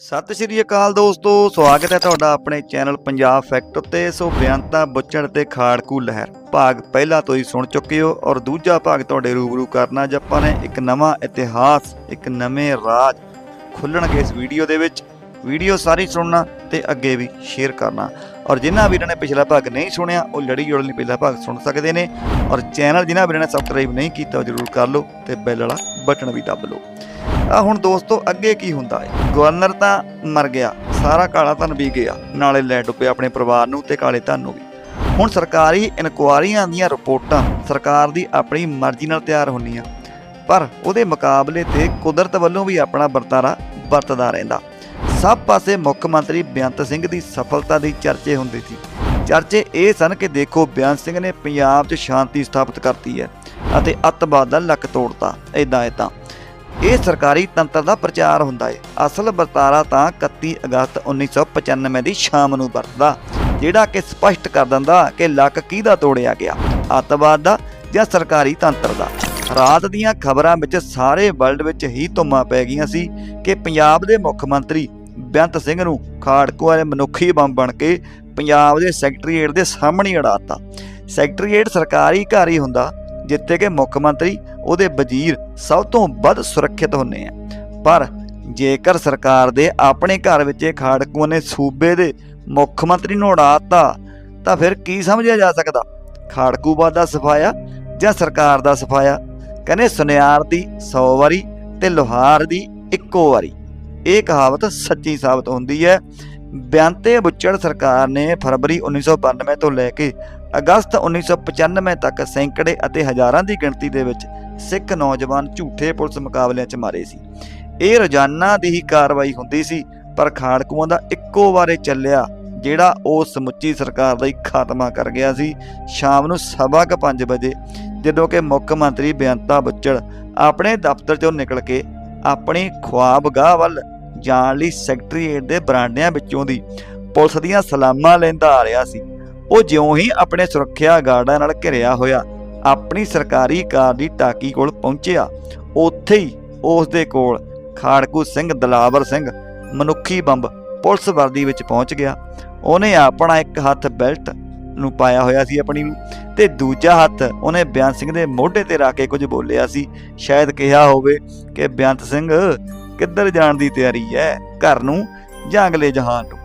ਸਤਿ ਸ਼੍ਰੀ ਅਕਾਲ ਦੋਸਤੋ, ਸਵਾਗਤ ਹੈ ਤੁਹਾਡਾ ਆਪਣੇ ਚੈਨਲ ਪੰਜਾਬ ਫੈਕਟ ਉੱਤੇ। ਸੋ ਬਿਆਨਤਾ ਬੁੱਚੜ ਤੇ ਖਾੜਕੂ ਲਹਿਰ। ਭਾਗ ਪਹਿਲਾ ਤੋਂ ਹੀ ਸੁਣ ਚੁੱਕੇ ਹੋ ਔਰ ਦੂਜਾ ਭਾਗ ਤੁਹਾਡੇ ਰੂਬਰੂ ਕਰਨਾ ਅੱਜ ਆਪਾਂ ਨੇ ਇੱਕ ਨਵਾਂ ਇਤਿਹਾਸ, ਇੱਕ ਨਵੇਂ ਰਾਜ ਖੁੱਲਣਗੇ ਇਸ ਵੀਡੀਓ ਦੇ ਵਿੱਚ। ਵੀਡੀਓ ਸਾਰੀ ਸੁਣਨਾ ਤੇ ਅੱਗੇ ਵੀ ਸ਼ੇਅਰ ਕਰਨਾ। ਔਰ ਜਿਨ੍ਹਾਂ ਵੀਰਾਂ ਨੇ ਪਿਛਲਾ ਭਾਗ ਨਹੀਂ ਸੁਣਿਆ, ਉਹ ਲੜੀ ਜੋੜ ਲਈ ਪਿਛਲਾ ਭਾਗ ਸੁਣ ਸਕਦੇ ਨੇ। ਔਰ ਚੈਨਲ ਜਿਨ੍ਹਾਂ ਵੀਰਾਂ ਨੇ ਸਬਸਕ੍ਰਾਈਬ ਨਹੀਂ ਕੀਤਾ, ਉਹ ਜ਼ਰੂਰ ਕਰ ਲਓ ਤੇ ਬੈਲ ਵਾਲਾ ਬਟਨ ਵੀ ਦੱਬ ਲਓ। ਆ ਹੁਣ ਦੋਸਤੋ, ਅੱਗੇ ਕੀ ਹੁੰਦਾ ਹੈ? ਗਵਰਨਰ ਤਾਂ ਮਰ ਗਿਆ, ਸਾਰਾ ਕਾਲਾ ਧਨ ਵੀ ਗਿਆ, ਨਾਲੇ ਲੈ ਡੁੱਬੇ ਆਪਣੇ ਪਰਿਵਾਰ ਨੂੰ ਤੇ ਕਾਲੇ ਧਨ ਨੂੰ ਵੀ। ਹੁਣ ਸਰਕਾਰੀ ਇਨਕੁਆਰੀਆਂ ਦੀਆਂ ਰਿਪੋਰਟਾਂ ਸਰਕਾਰ ਦੀ ਆਪਣੀ ਮਰਜ਼ੀ ਨਾਲ ਤਿਆਰ ਹੁੰਦੀਆਂ, ਪਰ ਉਹਦੇ ਮੁਕਾਬਲੇ ਤੇ ਕੁਦਰਤ ਵੱਲੋਂ ਵੀ ਆਪਣਾ ਵਰਤਾਰਾ ਵਰਤਦਾ ਰਹਿੰਦਾ। ਸਭ ਪਾਸੇ ਮੁੱਖ ਮੰਤਰੀ ਬੇਅੰਤ ਸਿੰਘ ਦੀ ਸਫਲਤਾ ਦੀ ਚਰਚੇ ਹੁੰਦੇ ਸੀ। ਚਰਚੇ ਇਹ ਸਨ ਕਿ ਦੇਖੋ ਬੇਅੰਤ ਸਿੰਘ ਨੇ ਪੰਜਾਬ 'ਚ ਸ਼ਾਂਤੀ ਸਥਾਪਿਤ ਕਰਤੀ ਹੈ ਅਤੇ ਅੱਤਵਾਦ ਦਾ ਲੱਕ ਤੋੜਤਾ। ਇਦਾਂ ਇਦਾਂ ਇਹ ਸਰਕਾਰੀ ਤੰਤਰ ਦਾ ਪ੍ਰਚਾਰ ਹੁੰਦਾ ਹੈ। ਅਸਲ ਵਰਤਾਰਾ ਤਾਂ 31 ਅਗਸਤ 1995 ਦੀ ਸ਼ਾਮ ਨੂੰ ਵਰਤਦਾ, ਜਿਹੜਾ ਕਿ ਸਪਸ਼ਟ ਕਰ ਦਿੰਦਾ ਕਿ ਲੱਕ ਕਿਹਦਾ ਤੋੜਿਆ ਗਿਆ, ਅੱਤਵਾਦ ਦਾ ਜਾਂ ਸਰਕਾਰੀ ਤੰਤਰ ਦਾ। ਰਾਤ ਦੀਆਂ ਖਬਰਾਂ ਵਿੱਚ ਸਾਰੇ ਵਰਲਡ ਵਿੱਚ ਹੀ ਧੁੰਮਾਂ ਪੈ ਗਈਆਂ ਸੀ ਕਿ ਪੰਜਾਬ ਦੇ ਮੁੱਖ ਮੰਤਰੀ ਬੇਅੰਤ ਸਿੰਘ ਨੂੰ ਖਾੜਕੂ ਵਾਲੇ ਮਨੁੱਖੀ ਬੰਬ ਬਣ ਕੇ ਪੰਜਾਬ ਦੇ ਸੈਕਟਰੀਏਟ ਦੇ ਸਾਹਮਣੇ ਅੜਾਤਾ। ਸੈਕਟਰੀਏਟ ਸਰਕਾਰੀ ਘਰ ਹੀ ਹੁੰਦਾ, ਜਿੱਥੇ ਕਿ ਮੁੱਖ ਮੰਤਰੀ ਉਹਦੇ ਵਜ਼ੀਰ ਸਭ ਤੋਂ ਵੱਧ ਸੁਰੱਖਿਅਤ ਹੁੰਦੇ ਆ। ਪਰ ਜੇਕਰ ਸਰਕਾਰ ਦੇ ਆਪਣੇ ਘਰ ਵਿੱਚ ਇਹ ਖਾੜਕੂਆਂ ਨੇ ਸੂਬੇ ਦੇ ਮੁੱਖ ਮੰਤਰੀ ਨੂੰ ਉਡਾਤਾ ਤਾਂ ਫਿਰ ਕੀ ਸਮਝਿਆ ਜਾ ਸਕਦਾ? ਖਾੜਕੂਬਾਦ ਦਾ ਸਫਾਇਆ ਜਾਂ ਸਰਕਾਰ ਦਾ ਸਫਾਇਆ? ਕਹਿੰਦੇ ਸੁਨਿਆਰ ਦੀ 100 ਵਾਰੀ ਤੇ ਲੋਹਾਰ ਦੀ ਇੱਕੋ ਵਾਰੀ। ਇਹ ਕਹਾਵਤ ਸੱਚੀ ਸਾਬਤ ਹੁੰਦੀ ਹੈ। ਬਿਆੰਤੇ ਬੁੱਚੜ ਸਰਕਾਰ ਨੇ ਫਰਵਰੀ 1992 ਤੋਂ ਲੈ ਕੇ ਅਗਸਤ 1995 ਤੱਕ ਸੈਂਕੜੇ ਅਤੇ ਹਜ਼ਾਰਾਂ ਦੀ ਗਿਣਤੀ ਦੇ ਵਿੱਚ ਸਿੱਖ ਨੌਜਵਾਨ ਝੂਠੇ ਪੁਲਿਸ ਮੁਕਾਬਲਿਆਂ 'ਚ ਮਾਰੇ ਸੀ। ਇਹ ਰੋਜ਼ਾਨਾ ਦੀ ਹੀ ਕਾਰਵਾਈ ਹੁੰਦੀ ਸੀ, ਪਰ ਖਾੜਕੂਆਂ ਦਾ ਇੱਕੋ ਵਾਰੇ ਚੱਲਿਆ, ਜਿਹੜਾ ਉਹ ਸਮੁੱਚੀ ਸਰਕਾਰ ਦਾ ਹੀ ਖਾਤਮਾ ਕਰ ਗਿਆ ਸੀ। ਸ਼ਾਮ ਨੂੰ ਸਵਾ ਕੁ ਪੰਜ ਵਜੇ ਜਦੋਂ ਕਿ ਮੁੱਖ ਮੰਤਰੀ ਬੇਅੰਤਾ ਬੁੱਚੜ ਆਪਣੇ ਦਫ਼ਤਰ 'ਚੋਂ ਨਿਕਲ ਕੇ ਆਪਣੀ ਖੁਆਬਗਾਹ ਵੱਲ ਜਾਣ ਲਈ ਸੈਕਟਰੀਏਟ ਦੇ ਬਰਾਂਡਿਆਂ ਵਿੱਚੋਂ ਦੀ ਪੁਲਿਸ ਦੀਆਂ ਸਲਾਮਾਂ ਲੈਂਦਾ ਆ ਰਿਹਾ ਸੀ। ਉਹ ਜਿਉਂ ਹੀ ਆਪਣੇ ਸੁਰੱਖਿਆ ਗਾਰਡਾਂ ਨਾਲ ਘਿਰਿਆ ਹੋਇਆ ਆਪਣੀ ਸਰਕਾਰੀ ਕਾਰ ਦੀ ਟਾਕੀ ਕੋਲ ਪਹੁੰਚਿਆ। ਉੱਥੇ ਹੀ ਉਸ ਦੇ ਕੋਲ ਖਾੜਕੂ ਸਿੰਘ, ਦਲਾਵਰ ਸਿੰਘ, ਮਨੁੱਖੀ ਬੰਬ ਪੁਲਿਸ ਵਰਦੀ ਵਿੱਚ ਪਹੁੰਚ ਗਿਆ। ਉਹਨੇ ਆਪਣਾ ਇੱਕ ਹੱਥ ਬੈਲਟ ਨੂੰ ਪਾਇਆ ਹੋਇਆ ਸੀ ਆਪਣੀ ਤੇ ਦੂਜਾ ਹੱਥ ਉਹਨੇ ਬਿਆਨ ਸਿੰਘ ਦੇ ਮੋਢੇ ਤੇ ਰੱਖ ਕੇ ਕੁਝ ਬੋਲਿਆ ਸੀ। ਸ਼ਾਇਦ ਕਿਹਾ ਹੋਵੇ ਕਿ ਬਿਆੰਤ ਸਿੰਘ ਕਿੱਧਰ ਜਾਣ ਦੀ ਤਿਆਰੀ ਹੈ? ਘਰ ਨੂੰ ਜਾਂ ਅਗਲੇ ਜਹਾਨ ਨੂੰ?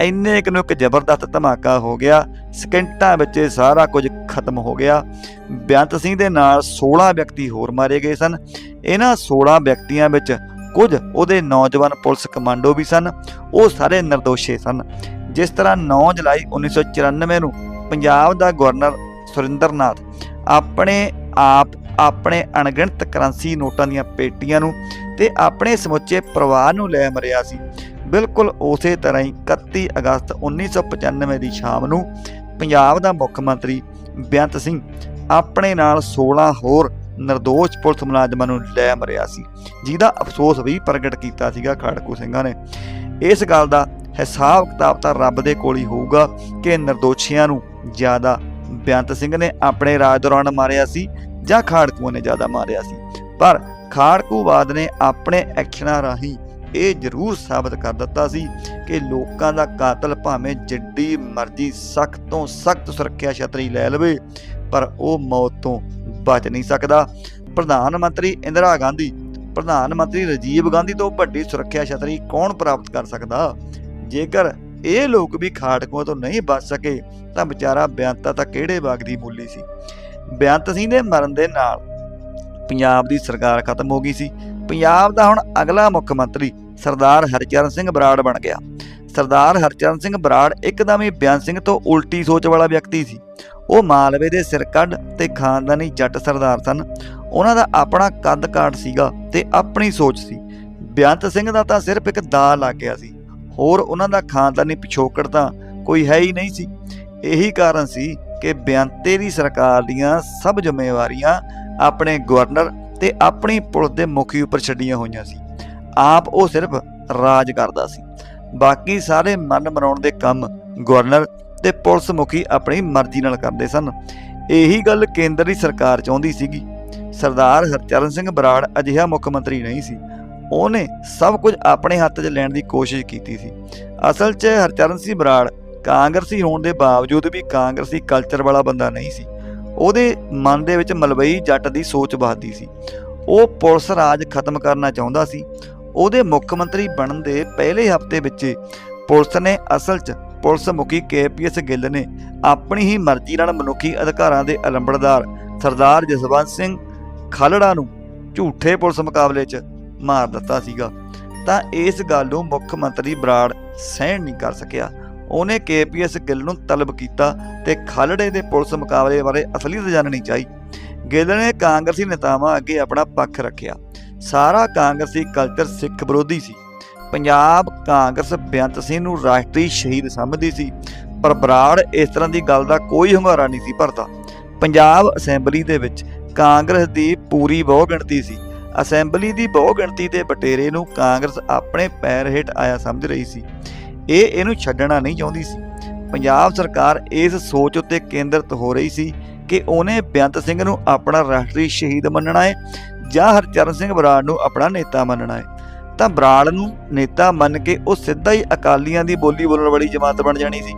ਇੰਨੇ ਕੁ ਨੂੰ ਇੱਕ ਜ਼ਬਰਦਸਤ ਧਮਾਕਾ ਹੋ ਗਿਆ। ਸਕਿੰਟਾਂ ਵਿੱਚ ਸਾਰਾ ਕੁਝ ਖਤਮ ਹੋ ਗਿਆ। ਬੇਅੰਤ ਸਿੰਘ ਦੇ ਨਾਲ 16 ਵਿਅਕਤੀ ਹੋਰ ਮਾਰੇ ਗਏ ਸਨ। ਇਹਨਾਂ 16 ਵਿਅਕਤੀਆਂ ਵਿੱਚ ਕੁਝ ਉਹਦੇ ਨੌਜਵਾਨ ਪੁਲਿਸ ਕਮਾਂਡੋ ਵੀ ਸਨ। ਉਹ ਸਾਰੇ ਨਿਰਦੋਸ਼ੇ ਸਨ। ਜਿਸ ਤਰ੍ਹਾਂ 9 ਜੁਲਾਈ 1994 ਨੂੰ ਪੰਜਾਬ ਦਾ ਗਵਰਨਰ ਸੁਰਿੰਦਰਨਾਥ ਆਪਣੇ ਆਪ, ਆਪਣੇ ਅਣਗਿਣਤ ਕਰੰਸੀ ਨੋਟਾਂ ਦੀਆਂ ਪੇਟੀਆਂ ਨੂੰ ਤੇ ਆਪਣੇ ਸਮੁੱਚੇ ਪਰਿਵਾਰ ਨੂੰ ਲੈ ਮਰਿਆ ਸੀ। ਬਿਲਕੁਲ ਉਸੇ ਤਰ੍ਹਾਂ ਹੀ 31 ਅਗਸਤ 1995 ਦੀ ਸ਼ਾਮ ਨੂੰ ਪੰਜਾਬ ਦਾ ਮੁੱਖ ਮੰਤਰੀ ਬੇਅੰਤ ਸਿੰਘ ਆਪਣੇ ਨਾਲ 16 ਹੋਰ ਨਿਰਦੋਸ਼ ਪੁਲਿਸ ਮੁਲਾਜ਼ਮਾਂ ਨੂੰ ਲੈ ਮਰਿਆ ਸੀ, ਜਿਹਦਾ ਅਫਸੋਸ ਵੀ ਪ੍ਰਗਟ ਕੀਤਾ ਸੀਗਾ ਖਾੜਕੂ ਸਿੰਘਾਂ ਨੇ। ਇਸ ਗੱਲ ਦਾ ਹਿਸਾਬ ਕਿਤਾਬ ਤਾਂ ਰੱਬ ਦੇ ਕੋਲ ਹੀ ਹੋਊਗਾ ਕਿ ਨਿਰਦੋਸ਼ੀਆਂ ਨੂੰ ਜ਼ਿਆਦਾ ਬੇਅੰਤ ਸਿੰਘ ਨੇ ਆਪਣੇ ਰਾਜ ਦੌਰਾਨ ਮਾਰਿਆ ਸੀ ਜਾਂ ਖਾੜਕੂਆਂ ਨੇ ਜ਼ਿਆਦਾ ਮਾਰਿਆ ਸੀ। ਪਰ ਖਾੜਕੂਵਾਦ ਨੇ ਆਪਣੇ ਐਕਸ਼ਨਾਂ ਰਾਹੀਂ ਇਹ ਜ਼ਰੂਰ ਸਾਬਤ ਕਰ ਦਿੱਤਾ ਸੀ ਕਿ ਲੋਕਾਂ ਦਾ ਕਾਤਲ ਭਾਵੇਂ ਜਿੱਡੀ ਮਰਜ਼ੀ ਸਖਤ ਤੋਂ ਸਖਤ ਸੁਰੱਖਿਆ ਛਤਰੀ ਲੈ ਲਵੇ, ਪਰ ਉਹ ਮੌਤ ਤੋਂ ਬਚ ਨਹੀਂ ਸਕਦਾ। ਪ੍ਰਧਾਨ ਮੰਤਰੀ ਇੰਦਰਾ ਗਾਂਧੀ, ਪ੍ਰਧਾਨ ਮੰਤਰੀ ਰਾਜੀਵ ਗਾਂਧੀ ਤੋਂ ਵੱਡੀ ਸੁਰੱਖਿਆ ਛਤਰੀ ਕੌਣ ਪ੍ਰਾਪਤ ਕਰ ਸਕਦਾ? ਜੇਕਰ ਇਹ ਲੋਕ ਵੀ ਖਾੜਕੂਆਂ ਤੋਂ ਨਹੀਂ ਬਚ ਸਕੇ, ਤਾਂ ਵਿਚਾਰਾ ਬਿਆੰਤਾ ਤਾਂ ਕਿਹੜੇ ਬਾਗ ਦੀ ਮੂਲੀ ਸੀ? ਬਿਆੰਤ ਸਿੰਘ ਦੇ ਮਰਨ ਦੇ ਨਾਲ ਪੰਜਾਬ ਦੀ ਸਰਕਾਰ ਖਤਮ ਹੋ ਗਈ ਸੀ। ਪੰਜਾਬ ਦਾ ਹੁਣ ਅਗਲਾ ਮੁੱਖ ਮੰਤਰੀ ਸਰਦਾਰ ਹਰਚਰਨ ਸਿੰਘ ਬਰਾੜ ਬਣ ਗਿਆ। ਸਰਦਾਰ ਹਰਚਰਨ ਸਿੰਘ ਬਰਾੜ ਇੱਕਦਮ ਹੀ ਬਿਆਨ ਸਿੰਘ ਤੋਂ ਉਲਟੀ ਸੋਚ ਵਾਲਾ ਵਿਅਕਤੀ ਸੀ। ਉਹ ਮਾਲਵੇ ਦੇ ਸਿਰਕੱਢ ਤੇ ਖਾਨਦਾਨੀ ਜੱਟ ਸਰਦਾਰ ਸਨ। ਉਹਨਾਂ ਦਾ ਆਪਣਾ ਕੱਦ ਕਾਠ ਸੀਗਾ ਤੇ ਆਪਣੀ ਸੋਚ ਸੀ। ਬਿਆੰਤ ਸਿੰਘ ਦਾ ਤਾਂ ਸਿਰਫ ਇੱਕ ਦਾ ਲੱਗ ਗਿਆ ਸੀ। ਹੋਰ ਉਹਨਾਂ ਦਾ ਖਾਨਦਾਨੀ ਪਿਛੋਕੜ ਤਾਂ ਕੋਈ ਹੈ ਹੀ ਨਹੀਂ ਸੀ। ਇਹੀ ਕਾਰਨ ਸੀ ਕਿ ਬਿਆੰਤੇ ਦੀ ਸਰਕਾਰ ਦੀਆਂ ਸਭ ਜ਼ਿੰਮੇਵਾਰੀਆਂ ਆਪਣੇ ਗਵਰਨਰ ਤੇ ਆਪਣੀ ਪੁਲਿਸ ਦੇ ਮੁਖੀ ਉੱਪਰ ਛੱਡੀਆਂ ਹੋਈਆਂ ਸੀ। ਆਪ ਉਹ ਸਿਰਫ ਰਾਜ ਕਰਦਾ ਸੀ। ਬਾਕੀ ਸਾਰੇ ਮਨ ਮਨਾਉਣ ਦੇ ਕੰਮ ਗਵਰਨਰ ਤੇ ਪੁਲਿਸ ਮੁਖੀ ਆਪਣੀ ਮਰਜ਼ੀ ਨਾਲ ਕਰਦੇ ਸਨ। ਇਹੀ ਗੱਲ ਕੇਂਦਰ ਦੀ ਸਰਕਾਰ ਚਾਹੁੰਦੀ ਸੀਗੀ। ਸਰਦਾਰ ਹਰਚਰਨ ਸਿੰਘ ਬਰਾੜ ਅਜਿਹਾ ਮੁੱਖ ਮੰਤਰੀ ਨਹੀਂ ਸੀ। ਉਹਨੇ ਸਭ ਕੁਝ ਆਪਣੇ ਹੱਥ 'ਚ ਲੈਣ ਦੀ ਕੋਸ਼ਿਸ਼ ਕੀਤੀ ਸੀ। ਅਸਲ 'ਚ ਹਰਚਰਨ ਸਿੰਘ ਬਰਾੜ ਕਾਂਗਰਸੀ ਹੋਣ ਦੇ ਬਾਵਜੂਦ ਵੀ ਕਾਂਗਰਸੀ ਕਲਚਰ ਵਾਲਾ ਬੰਦਾ ਨਹੀਂ ਸੀ। ਉਹਦੇ ਮਨ ਦੇ ਵਿੱਚ ਮਲਵਈ ਜੱਟ ਦੀ ਸੋਚ ਵਸਦੀ ਸੀ। ਉਹ ਪੁਲਿਸ ਰਾਜ ਖਤਮ ਕਰਨਾ ਚਾਹੁੰਦਾ ਸੀ। ਉਹਦੇ ਮੁੱਖ ਮੰਤਰੀ ਬਣਨ ਦੇ ਪਹਿਲੇ ਹਫ਼ਤੇ ਵਿੱਚ ਪੁਲਿਸ ਨੇ ਅਸਲ 'ਚ ਪੁਲਿਸ ਮੁਖੀ ਕੇਪੀਐਸ ਗਿੱਲ ਨੇ ਆਪਣੀ ਹੀ ਮਰਜ਼ੀ ਨਾਲ ਮਨੁੱਖੀ ਅਧਿਕਾਰਾਂ ਦੇ ਅਲੰਬੜਦਾਰ ਸਰਦਾਰ ਜਸਵੰਤ ਸਿੰਘ ਖਾਲੜਾ ਨੂੰ ਝੂਠੇ ਪੁਲਿਸ ਮੁਕਾਬਲੇ 'ਚ ਮਾਰ ਦਿੱਤਾ ਸੀਗਾ। ਤਾਂ ਇਸ ਗੱਲ ਨੂੰ ਮੁੱਖ ਮੰਤਰੀ ਬਰਾੜ ਸਹਿਣ ਨਹੀਂ ਕਰ ਸਕਿਆ। ਉਹਨੇ ਕੇਪੀਐਸ ਗਿੱਲ ਨੂੰ ਤਲਬ ਕੀਤਾ ਤੇ ਖਾਲੜੇ ਦੇ ਪੁਲਿਸ ਮੁਕਾਬਲੇ ਬਾਰੇ ਅਸਲੀਅਤ ਜਾਣਨੀ ਚਾਹੀ। ਗਿੱਲ ਨੇ ਕਾਂਗਰਸੀ ਨੇਤਾਵਾਂ ਅੱਗੇ ਆਪਣਾ ਪੱਖ ਰੱਖਿਆ। ਸਾਰਾ ਕਾਂਗਰਸੀ ਕਲਚਰ ਸਿੱਖ ਵਿਰੋਧੀ ਸੀ। ਪੰਜਾਬ ਕਾਂਗਰਸ ਬੇਅੰਤ ਸਿੰਘ ਨੂੰ ਰਾਸ਼ਟਰੀ ਸ਼ਹੀਦ ਸਮਝਦੀ ਸੀ, ਪਰ ਬਰਾੜ ਇਸ ਤਰ੍ਹਾਂ ਦੀ ਗੱਲ ਦਾ ਕੋਈ ਹੁੰਗਾਰਾ ਨਹੀਂ ਸੀ ਭਰਦਾ। ਪੰਜਾਬ ਅਸੈਂਬਲੀ ਦੇ ਵਿੱਚ ਕਾਂਗਰਸ ਦੀ ਪੂਰੀ ਬਹੁਗਿਣਤੀ ਸੀ। ਅਸੈਂਬਲੀ ਦੀ ਬਹੁਗਿਣਤੀ ਦੇ ਬਟੇਰੇ ਨੂੰ ਕਾਂਗਰਸ ਆਪਣੇ ਪੈਰ ਹੇਠ ਆਇਆ ਸਮਝ ਰਹੀ ਸੀ। ਇਹ ਇਹਨੂੰ ਛੱਡਣਾ ਨਹੀਂ ਚਾਹੁੰਦੀ ਸੀ। ਪੰਜਾਬ ਸਰਕਾਰ ਇਸ ਸੋਚ ਉੱਤੇ ਕੇਂਦਰਿਤ ਹੋ ਰਹੀ ਸੀ ਕਿ ਉਹਨੇ ਬੇਅੰਤ ਸਿੰਘ ਨੂੰ ਆਪਣਾ ਰਾਸ਼ਟਰੀ ਸ਼ਹੀਦ ਮੰਨਣਾ ਹੈ ਜਾਂ ਹਰਚਰਨ ਸਿੰਘ ਬਰਾੜ ਨੂੰ ਆਪਣਾ ਨੇਤਾ ਮੰਨਣਾ ਹੈ ਤਾਂ ਬਰਾੜ ਨੂੰ ਨੇਤਾ ਮੰਨ ਕੇ ਉਹ ਸਿੱਧਾ ਹੀ ਅਕਾਲੀਆਂ ਦੀ ਬੋਲੀ ਬੋਲਣ ਵਾਲੀ ਜਮਾਤ ਬਣ ਜਾਣੀ ਸੀ।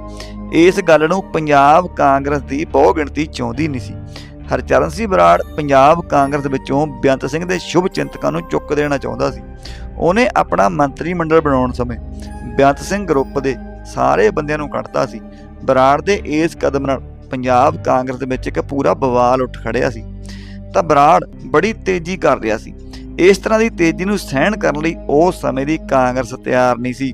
ਇਸ ਗੱਲ ਨੂੰ ਪੰਜਾਬ ਕਾਂਗਰਸ ਦੀ ਬਹੁ ਗਿਣਤੀ ਚਾਹੁੰਦੀ ਨਹੀਂ ਸੀ। ਹਰਚਰਨ ਸਿੰਘ ਬਰਾੜ ਪੰਜਾਬ ਕਾਂਗਰਸ ਵਿੱਚੋਂ ਬੇਅੰਤ ਸਿੰਘ ਦੇ ਸ਼ੁਭ ਚਿੰਤਕਾਂ ਨੂੰ ਚੁੱਕ ਦੇਣਾ ਚਾਹੁੰਦਾ ਸੀ। ਉਹਨੇ ਆਪਣਾ ਮੰਤਰੀ ਮੰਡਲ ਬਣਾਉਣ ਸਮੇਂ ਬੇਅੰਤ ਸਿੰਘ ਗਰੁੱਪ ਦੇ ਸਾਰੇ ਬੰਦਿਆਂ ਨੂੰ ਕੱਢਤਾ ਸੀ। ਬਰਾੜ ਦੇ ਇਸ ਕਦਮ ਨਾਲ ਪੰਜਾਬ ਕਾਂਗਰਸ ਦੇ ਵਿੱਚ ਇੱਕ ਪੂਰਾ ਬਵਾਲ ਉੱਠ ਖੜਿਆ ਸੀ। ਤਾਂ ਬਰਾੜ ਬੜੀ ਤੇਜ਼ੀ ਕਰ ਰਿਹਾ ਸੀ। ਇਸ ਤਰ੍ਹਾਂ ਦੀ ਤੇਜ਼ੀ ਨੂੰ ਸਹਿਣ ਕਰਨ ਲਈ ਉਸ ਸਮੇਂ ਦੀ ਕਾਂਗਰਸ ਤਿਆਰ ਨਹੀਂ ਸੀ।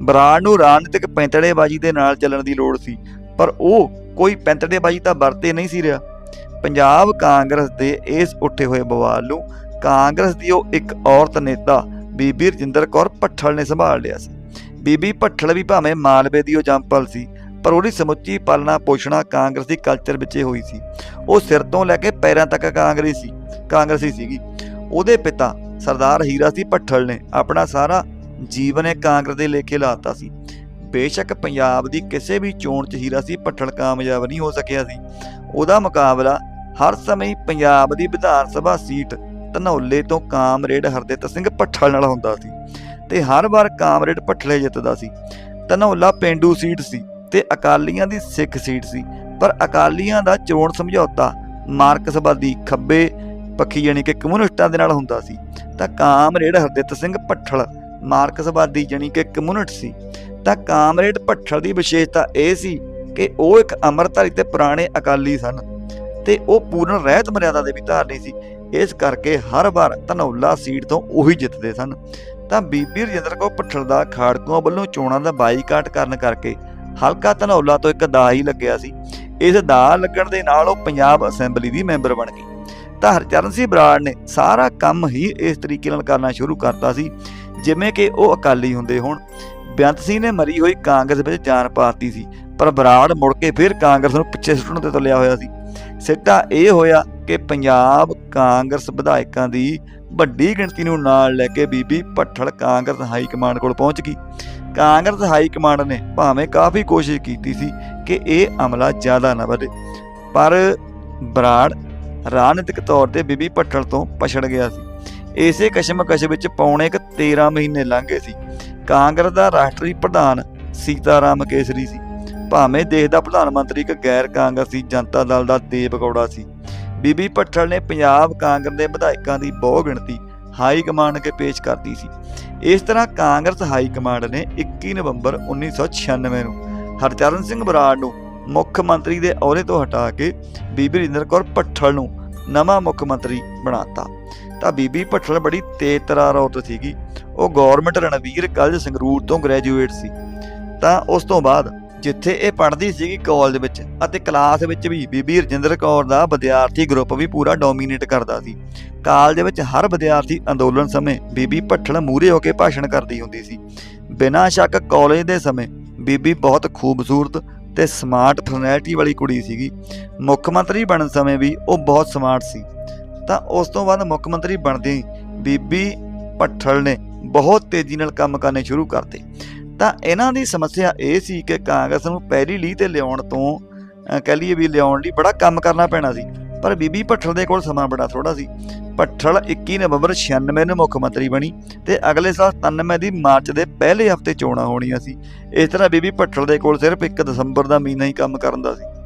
ਬਰਾੜ ਨੂੰ ਰਾਜਨੀਤਿਕ ਪੈਂਤੜੇਬਾਜ਼ੀ ਦੇ ਨਾਲ ਚੱਲਣ ਦੀ ਲੋੜ ਸੀ, ਪਰ ਉਹ ਕੋਈ ਪੈਂਤੜੇਬਾਜ਼ੀ ਤਾਂ ਵਰਤੇ ਨਹੀਂ ਸੀ ਰਿਹਾ। ਪੰਜਾਬ ਕਾਂਗਰਸ ਦੇ ਇਸ ਉੱਠੇ ਹੋਏ ਬਵਾਲ ਨੂੰ ਕਾਂਗਰਸ ਦੀ ਉਹ ਇੱਕ ਔਰਤ ਨੇਤਾ ਬੀਬੀ ਰਜਿੰਦਰ ਕੌਰ ਭੱਠਲ ਨੇ ਸੰਭਾਲ ਲਿਆ ਸੀ। ਬੀਬੀ ਭੱਠਲ ਵੀ ਭਾਵੇਂ ਮਾਲਵੇ ਦੀ ਉਹ ਜੰਪਲ ਸੀ, ਪਰ ਉਹਦੀ ਸਮੁੱਚੀ ਪਾਲਣਾ ਪੋਸ਼ਣਾ ਕਾਂਗਰਸੀ ਕਲਚਰ ਵਿੱਚ ਹੋਈ ਸੀ। ਉਹ ਸਿਰ ਤੋਂ ਲੈ ਕੇ ਪੈਰਾਂ ਤੱਕ ਕਾਂਗਰਸੀ ਸੀ ਕਾਂਗਰਸੀ ਸੀਗੀ। ਉਹਦੇ ਪਿਤਾ ਸਰਦਾਰ ਹੀਰਾ ਸਿੰਘ ਭੱਠਲ ਨੇ ਆਪਣਾ ਸਾਰਾ ਜੀਵਨ ਇਹ ਕਾਂਗਰਸ ਦੇ ਲੇਖੇ ਲਾਤਾ ਸੀ। ਬੇਸ਼ੱਕ ਪੰਜਾਬ ਦੀ ਕਿਸੇ ਵੀ ਚੋਣ 'ਚ ਹੀਰਾ ਸਿੰਘ ਭੱਠਲ ਕਾਮਯਾਬ ਨਹੀਂ ਹੋ ਸਕਿਆ ਸੀ। ਉਹਦਾ ਮੁਕਾਬਲਾ ਹਰ ਸਮੇਂ ਪੰਜਾਬ ਦੀ ਵਿਧਾਨ ਸਭਾ ਸੀਟ ਧਨੌਲੇ ਤੋਂ ਕਾਮਰੇਡ ਹਰਦਿੱਤ ਸਿੰਘ ਭੱਠਲ ਨਾਲ ਹੁੰਦਾ ਸੀ। ਤੇ ਹਰ ਵਾਰ ਕਾਮਰੇਡ ਭੱਠਲੇ ਜਿੱਤਦਾ ਸੀ। ਧਨੌਲਾ ਪਿੰਡੂ ਸੀਟ ਸੀ ਤੇ ਅਕਾਲੀਆਂ ਦੀ ਸਿੱਖ ਸੀਟ ਸੀ। ਪਰ ਅਕਾਲੀਆਂ ਦਾ ਚੋਣ ਸਮਝੌਤਾ ਮਾਰਕਸਵਾਦੀ ਖੱਬੇ ਪੱਖੀ ਯਾਨੀ ਕਿ ਕਮਿਊਨਿਸਟਾਂ ਦੇ ਨਾਲ ਹੁੰਦਾ ਸੀ। ਤਾਂ ਕਾਮਰੇਡ ਹਰਦਿੱਤ ਸਿੰਘ ਭੱਠਲ ਮਾਰਕਸਵਾਦੀ ਯਾਨੀ ਕਿ ਕਮਿਊਨਿਸਟ ਸੀ। ਤਾਂ ਕਾਮਰੇਡ ਭੱਠਲ ਦੀ ਵਿਸ਼ੇਸ਼ਤਾ ਇਹ ਸੀ ਕਿ ਉਹ ਇੱਕ ਅਮਰਧਾਰੀ ਤੇ ਪੁਰਾਣੇ ਅਕਾਲੀ ਸਨ ਤੇ ਉਹ ਪੂਰਨ ਰਹਿਤ ਮਰਿਆਦਾ ਦੇ ਵੀ ਧਾਰਨੀ ਸੀ। ਇਸ ਕਰਕੇ ਹਰ ਵਾਰ ਧਨੌਲਾ ਸੀਟ ਤੋਂ ਉਹੀ ਜਿੱਤਦੇ ਸਨ। ਤਾਂ ਬੀਬੀ ਰਜਿੰਦਰ ਕੌਰ ਭੱਠਲ ਦਾ ਖਾੜਕੂਆਂ ਵੱਲੋਂ ਚੋਣਾਂ ਦਾ ਬਾਈਕਾਟ ਕਰਨ ਕਰਕੇ ਹਲਕਾ ਧਨੌਲਾ ਤੋਂ ਇੱਕ ਦਾ ਹੀ ਲੱਗਿਆ ਸੀ। ਇਸ ਦਾ ਲੱਗਣ ਦੇ ਨਾਲ ਉਹ ਪੰਜਾਬ ਅਸੈਂਬਲੀ ਦੀ ਮੈਂਬਰ ਬਣ ਗਈ। ਤਾਂ ਹਰਚਰਨ ਸਿੰਘ ਬਰਾੜ ਨੇ ਸਾਰਾ ਕੰਮ ਹੀ ਇਸ ਤਰੀਕੇ ਨਾਲ ਕਰਨਾ ਸ਼ੁਰੂ ਕਰਤਾ ਸੀ, ਜਿਵੇਂ ਕਿ ਉਹ ਅਕਾਲੀ ਹੁੰਦੇ ਹੋਣ। ਬੇਅੰਤ ਸਿੰਘ ਨੇ ਮਰੀ ਹੋਈ ਕਾਂਗਰਸ ਵਿੱਚ ਜਾਨ ਪਾਤੀ ਸੀ, ਪਰ ਬਰਾੜ ਮੁੜ ਕੇ ਫਿਰ ਕਾਂਗਰਸ ਨੂੰ ਪਿੱਛੇ ਸੁੱਟਣ ਤੇ ਤੁਲਿਆ ਹੋਇਆ ਸੀ। ਸਿੱਟਾ ਇਹ ਹੋਇਆ ਕਿ ਪੰਜਾਬ ਕਾਂਗਰਸ ਵਿਧਾਇਕਾਂ ਦੀ ਵੱਡੀ ਗਿਣਤੀ ਨੂੰ ਨਾਲ ਲੈ ਕੇ ਬੀਬੀ ਭੱਠਲ ਕਾਂਗਰਸ ਹਾਈ ਕਮਾਂਡ ਕੋਲ ਪਹੁੰਚ ਗਈ। ਕਾਂਗਰਸ ਹਾਈ ਕਮਾਂਡ ਨੇ ਭਾਵੇਂ ਕਾਫੀ ਕੋਸ਼ਿਸ਼ ਕੀਤੀ ਸੀ ਕਿ ਇਹ ਅਮਲਾ ਜ਼ਿਆਦਾ ਨਾ ਵਧੇ, ਪਰ ਬਰਾੜ ਰਾਜਨੀਤਿਕ ਤੌਰ ਤੇ ਬੀਬੀ ਭੱਠਲ ਤੋਂ ਪਛੜ ਗਿਆ ਸੀ। ਇਸੇ ਕਸ਼ਮਕਸ਼ ਵਿੱਚ ਪੌਣੇ ਇੱਕ 13 ਮਹੀਨੇ ਲੰਘੇ ਸੀ। ਕਾਂਗਰਸ ਦਾ ਰਾਸ਼ਟਰੀ ਪ੍ਰਧਾਨ ਸੀਤਾਰਾਮ ਕੇਸਰੀ ਸੀ। ਭਾਵੇਂ ਦੇਸ਼ ਦਾ ਪ੍ਰਧਾਨ ਮੰਤਰੀ ਇੱਕ ਗੈਰ ਕਾਂਗਰਸੀ ਜਨਤਾ ਦਲ ਦਾ ਦੇਵਗੌੜਾ ਸੀ। ਬੀਬੀ ਭੱਠਲ ਨੇ ਪੰਜਾਬ ਕਾਂਗਰਸ ਦੇ ਵਿਧਾਇਕਾਂ ਦੀ ਬਹੁ ਗਿਣਤੀ ਹਾਈ ਕਮਾਂਡ ਅੱਗੇ ਪੇਸ਼ ਕਰਦੀ ਸੀ। ਇਸ ਤਰ੍ਹਾਂ ਕਾਂਗਰਸ ਹਾਈ ਕਮਾਂਡ ਨੇ 21 ਨਵੰਬਰ 1996 ਨੂੰ ਹਰਚਰਨ ਸਿੰਘ ਬਰਾੜ ਨੂੰ ਮੁੱਖ ਮੰਤਰੀ ਦੇ ਅਹੁਦੇ ਤੋਂ ਹਟਾ ਕੇ ਬੀਬੀ ਰਿੰਦਰ ਕੌਰ ਭੱਠਲ ਨੂੰ ਨਵਾਂ ਮੁੱਖ ਮੰਤਰੀ ਬਣਾਤਾ। ਤਾਂ ਬੀਬੀ ਭੱਠਲ ਬੜੀ ਤੇਜ਼ ਤਰਾਰ ਔਰਤ ਸੀਗੀ। ਉਹ ਗਵਰਨਮੈਂਟ ਰਣਵੀਰ ਕਾਲਜ ਸੰਗਰੂਰ ਤੋਂ ਗ੍ਰੈਜੂਏਟ ਸੀ। ਤਾਂ ਉਸ ਤੋਂ ਬਾਅਦ ਜਿੱਥੇ ਇਹ ਪੜ੍ਹਦੀ ਸੀਗੀ ਕਾਲਜ ਵਿੱਚ ਅਤੇ ਕਲਾਸ ਵਿੱਚ ਵੀ ਬੀਬੀ ਰਜਿੰਦਰ ਕੌਰ ਦਾ ਵਿਦਿਆਰਥੀ ਗਰੁੱਪ ਵੀ ਪੂਰਾ ਡੋਮੀਨੇਟ ਕਰਦਾ ਸੀ। ਕਾਲਜ ਵਿੱਚ ਹਰ ਵਿਦਿਆਰਥੀ ਅੰਦੋਲਨ ਸਮੇਂ ਬੀਬੀ ਭੱਠਲ ਮੂਰੇ ਹੋ ਕੇ ਭਾਸ਼ਣ ਕਰਦੀ ਹੁੰਦੀ ਸੀ। ਬਿਨਾਂ ਸ਼ੱਕ ਕਾਲਜ ਦੇ ਸਮੇਂ ਬੀਬੀ ਬਹੁਤ ਖੂਬਸੂਰਤ ਤੇ ਸਮਾਰਟ ਪਰਸਨੈਲਿਟੀ ਵਾਲੀ ਕੁੜੀ ਸੀਗੀ। ਮੁੱਖ ਮੰਤਰੀ ਬਣਨ ਸਮੇਂ ਵੀ ਉਹ ਬਹੁਤ ਸਮਾਰਟ ਸੀ। ਤਾਂ ਉਸ ਤੋਂ ਬਾਅਦ ਮੁੱਖ ਮੰਤਰੀ ਬਣਦੇ ਹੀ ਬੀਬੀ ਭੱਠਲ ਨੇ ਬਹੁਤ ਤੇਜ਼ੀ ਨਾਲ ਕੰਮ ਕਰਨੇ ਸ਼ੁਰੂ ਕਰਤੇ ਤਾਂ ਇਹਨਾਂ ਦੀ ਸਮੱਸਿਆ ਇਹ ਸੀ ਕਿ ਕਾਂਗਰਸ ਨੂੰ ਪਹਿਲੀ ਲੀਹ ਤੇ ਲਿਆਉਣ ਤੋਂ ਕਹਿ ਲਈਏ ਵੀ ਲਿਆਉਣ ਲਈ ਬੜਾ ਕੰਮ ਕਰਨਾ ਪੈਣਾ ਸੀ, ਪਰ ਬੀਬੀ ਭੱਠਲ ਦੇ ਕੋਲ ਸਮਾਂ ਬੜਾ ਥੋੜਾ ਸੀ। ਭੱਠਲ 21 ਨਵੰਬਰ 96 ਨੂੰ ਮੁੱਖ ਮੰਤਰੀ ਬਣੀ ਤੇ ਅਗਲੇ ਸਾਲ 97 ਦੀ ਮਾਰਚ ਦੇ ਪਹਿਲੇ ਹਫ਼ਤੇ ਚੋਣਾਂ ਹੋਣੀਆਂ ਸੀ। ਇਸ ਤਰ੍ਹਾਂ ਬੀਬੀ ਭੱਠਲ ਦੇ ਕੋਲ ਸਿਰਫ 1 ਦਸੰਬਰ ਦਾ ਮਹੀਨਾ ਹੀ ਕੰਮ ਕਰਨ ਦਾ ਸੀ।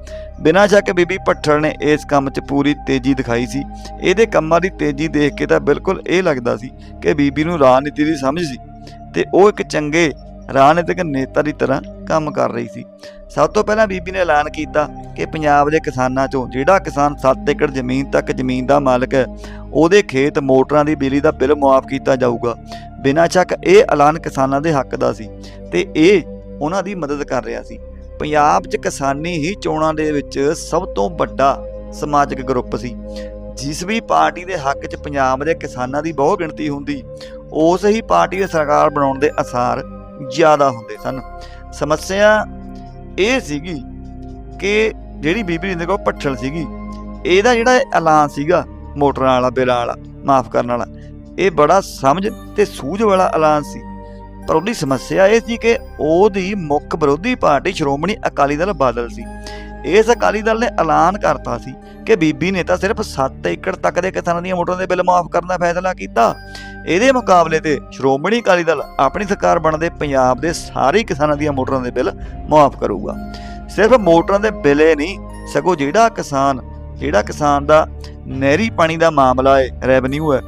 ਬਿਨਾਂ ਸ਼ੱਕ ਬੀਬੀ ਭੱਠਲ ਨੇ ਇਸ ਕੰਮ 'ਚ ਪੂਰੀ ਤੇਜ਼ੀ ਦਿਖਾਈ ਸੀ। ਇਹਦੇ ਕੰਮਾਂ ਦੀ ਤੇਜ਼ੀ ਦੇਖ ਕੇ ਤਾਂ ਬਿਲਕੁਲ ਇਹ ਲੱਗਦਾ ਸੀ ਕਿ ਬੀਬੀ ਨੂੰ ਰਾਜਨੀਤੀ ਦੀ ਸਮਝ ਸੀ ਤੇ ਉਹ ਇੱਕ ਚੰਗੇ ਰਾਜਨੀਤਿਕ ਨੇਤਾ ਦੀ ਤਰ੍ਹਾਂ ਕੰਮ ਕਰ ਰਹੀ ਸੀ। ਸਭ ਤੋਂ ਪਹਿਲਾਂ ਬੀਬੀ ਨੇ ਐਲਾਨ ਕੀਤਾ ਕਿ ਪੰਜਾਬ ਦੇ ਕਿਸਾਨਾਂ 'ਚੋਂ ਜਿਹੜਾ ਕਿਸਾਨ 7 ਏਕੜ ਜ਼ਮੀਨ ਤੱਕ ਜ਼ਮੀਨ ਦਾ ਮਾਲਕ ਹੈ, ਉਹਦੇ ਖੇਤ ਮੋਟਰਾਂ ਦੀ ਬਿਜਲੀ ਦਾ ਬਿੱਲ ਮੁਆਫ ਕੀਤਾ ਜਾਊਗਾ। ਬਿਨਾਂ ਸ਼ੱਕ ਇਹ ਐਲਾਨ ਕਿਸਾਨਾਂ ਦੇ ਹੱਕ ਦਾ ਸੀ ਤੇ ਇਹ ਉਹਨਾਂ ਦੀ ਮਦਦ ਕਰ ਰਿਹਾ ਸੀ। ਪੰਜਾਬ 'ਚ ਕਿਸਾਨੀ ਹੀ ਚੋਣਾਂ ਦੇ ਵਿੱਚ ਸਭ ਤੋਂ ਵੱਡਾ ਸਮਾਜਿਕ ਗਰੁੱਪ ਸੀ। ਜਿਸ ਵੀ ਪਾਰਟੀ ਦੇ ਹੱਕ 'ਚ ਪੰਜਾਬ ਦੇ ਕਿਸਾਨਾਂ ਦੀ ਬਹੁ ਗਿਣਤੀ ਹੁੰਦੀ, ਉਸ ਹੀ ਪਾਰਟੀ ਦੀ ਸਰਕਾਰ ਬਣਾਉਣ ਦੇ ਅਸਾਰ ਜ਼ਿਆਦਾ ਹੁੰਦੇ ਸਨ। ਸਮੱਸਿਆ ਇਹ ਸੀਗੀ ਕਿ ਜਿਹੜੀ ਬੀਬੀ ਜਿੰਦੇ ਕੋਲ ਪੱਠਲ ਸੀਗੀ। ਇਹਦਾ ਜਿਹੜਾ ਐਲਾਨ ਸੀਗਾ ਮੋਟਰਾਂ ਵਾਲਾ, ਬਿੱਲਾਂ ਵਾਲਾ, ਮਾਫ ਕਰਨ ਵਾਲਾ, ਇਹ ਬੜਾ ਸਮਝ ਤੇ ਸੂਝ ਵਾਲਾ ਐਲਾਨ ਸੀ। ਪਰ ਉਹਦੀ ਸਮੱਸਿਆ ਇਹ ਸੀ ਕਿ ਉਹਦੀ ਮੁੱਖ ਵਿਰੋਧੀ ਪਾਰਟੀ ਸ਼੍ਰੋਮਣੀ ਅਕਾਲੀ ਦਲ ਬਾਦਲ ਸੀ। ਇਸ ਅਕਾਲੀ ਦਲ ਨੇ ਐਲਾਨ ਕਰਤਾ ਸੀ ਕਿ ਬੀਬੀ ਨੇ ਤਾਂ ਸਿਰਫ 7 ਏਕੜ ਤੱਕ ਦੇ ਕਿਸਾਨਾਂ ਦੀਆਂ ਮੋਟਰਾਂ ਦੇ ਬਿੱਲ ਮਾਫ ਕਰਨ ਦਾ ਫੈਸਲਾ ਕੀਤਾ। ਇਹਦੇ ਮੁਕਾਬਲੇ ਤੇ ਸ਼੍ਰੋਮਣੀ ਅਕਾਲੀ ਦਲ ਆਪਣੀ ਸਰਕਾਰ ਬਣਦੇ ਪੰਜਾਬ ਦੇ ਸਾਰੇ ਕਿਸਾਨਾਂ ਦੀਆਂ ਮੋਟਰਾਂ ਦੇ ਬਿੱਲ ਮਾਫ ਕਰੂਗਾ। ਸਿਰਫ ਮੋਟਰਾਂ ਦੇ ਬਿੱਲੇ ਨਹੀਂ, ਸਗੋਂ ਜਿਹੜਾ ਕਿਸਾਨ ਜਿਹੜਾ ਕਿਸਾਨ ਦਾ ਨਹਿਰੀ ਪਾਣੀ ਦਾ ਮਾਮਲਾ ਹੈ, ਰੈਵਨਿਊ ਹੈ,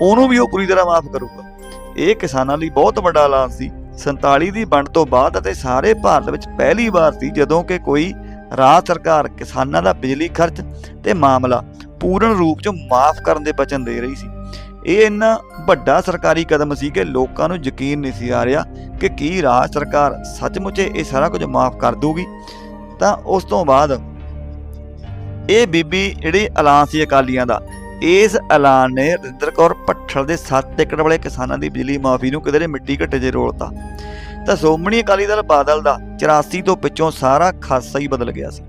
ਉਹਨੂੰ ਵੀ ਉਹ ਪੂਰੀ ਤਰ੍ਹਾਂ ਮਾਫ ਕਰੂਗਾ। ਇਹ ਕਿਸਾਨਾਂ ਲਈ ਬਹੁਤ ਵੱਡਾ ਐਲਾਨ ਸੀ। 47 ਦੀ ਵੰਡ ਤੋਂ ਬਾਅਦ ਅਤੇ ਸਾਰੇ ਭਾਰਤ ਵਿੱਚ ਪਹਿਲੀ ਵਾਰ ਸੀ ਜਦੋਂ ਕਿ ਕੋਈ ਰਾਜ ਸਰਕਾਰ ਕਿਸਾਨਾਂ ਦਾ ਬਿਜਲੀ ਖਰਚ ਤੇ ਮਾਮਲਾ ਪੂਰਨ ਰੂਪ 'ਚ ਮਾਫ ਕਰਨ ਦੇ ਬਚਨ ਦੇ ਰਹੀ ਸੀ। ਇਹ ਇੰਨਾ ਵੱਡਾ ਸਰਕਾਰੀ ਕਦਮ ਸੀ ਕਿ ਲੋਕਾਂ ਨੂੰ ਯਕੀਨ ਨਹੀਂ ਸੀ ਆ ਰਿਹਾ ਕਿ ਕੀ ਰਾਜ ਸਰਕਾਰ ਸੱਚਮੁੱਚ ਇਹ ਸਾਰਾ ਕੁਝ ਮਾਫ ਕਰ ਦੂਗੀ ਤਾਂ ਉਸ ਤੋਂ ਬਾਅਦ ਇਹ ਬੀਬੀ ਜਿਹੜੀ ਐਲਾਨ ਸੀ ਅਕਾਲੀਆਂ ਦਾ, ਇਸ ਐਲਾਨ ਨੇ ਰਿੰਦਰ ਕੌਰ ਪੱਠਲ ਦੇ 7 ਏਕੜ ਵਾਲੇ ਕਿਸਾਨਾਂ ਦੀ ਬਿਜਲੀ ਮਾਫੀ ਨੂੰ ਕਿਤੇ ਮਿੱਟੀ ਘੱਟੇ 'ਚ ਰੋਲਤਾ। ਤਾਂ ਸ਼੍ਰੋਮਣੀ ਅਕਾਲੀ ਦਲ ਬਾਦਲ ਦਾ 84 ਤੋਂ ਪਿੱਛੋਂ ਸਾਰਾ ਖਾਸਾ ਹੀ ਬਦਲ ਗਿਆ ਸੀ।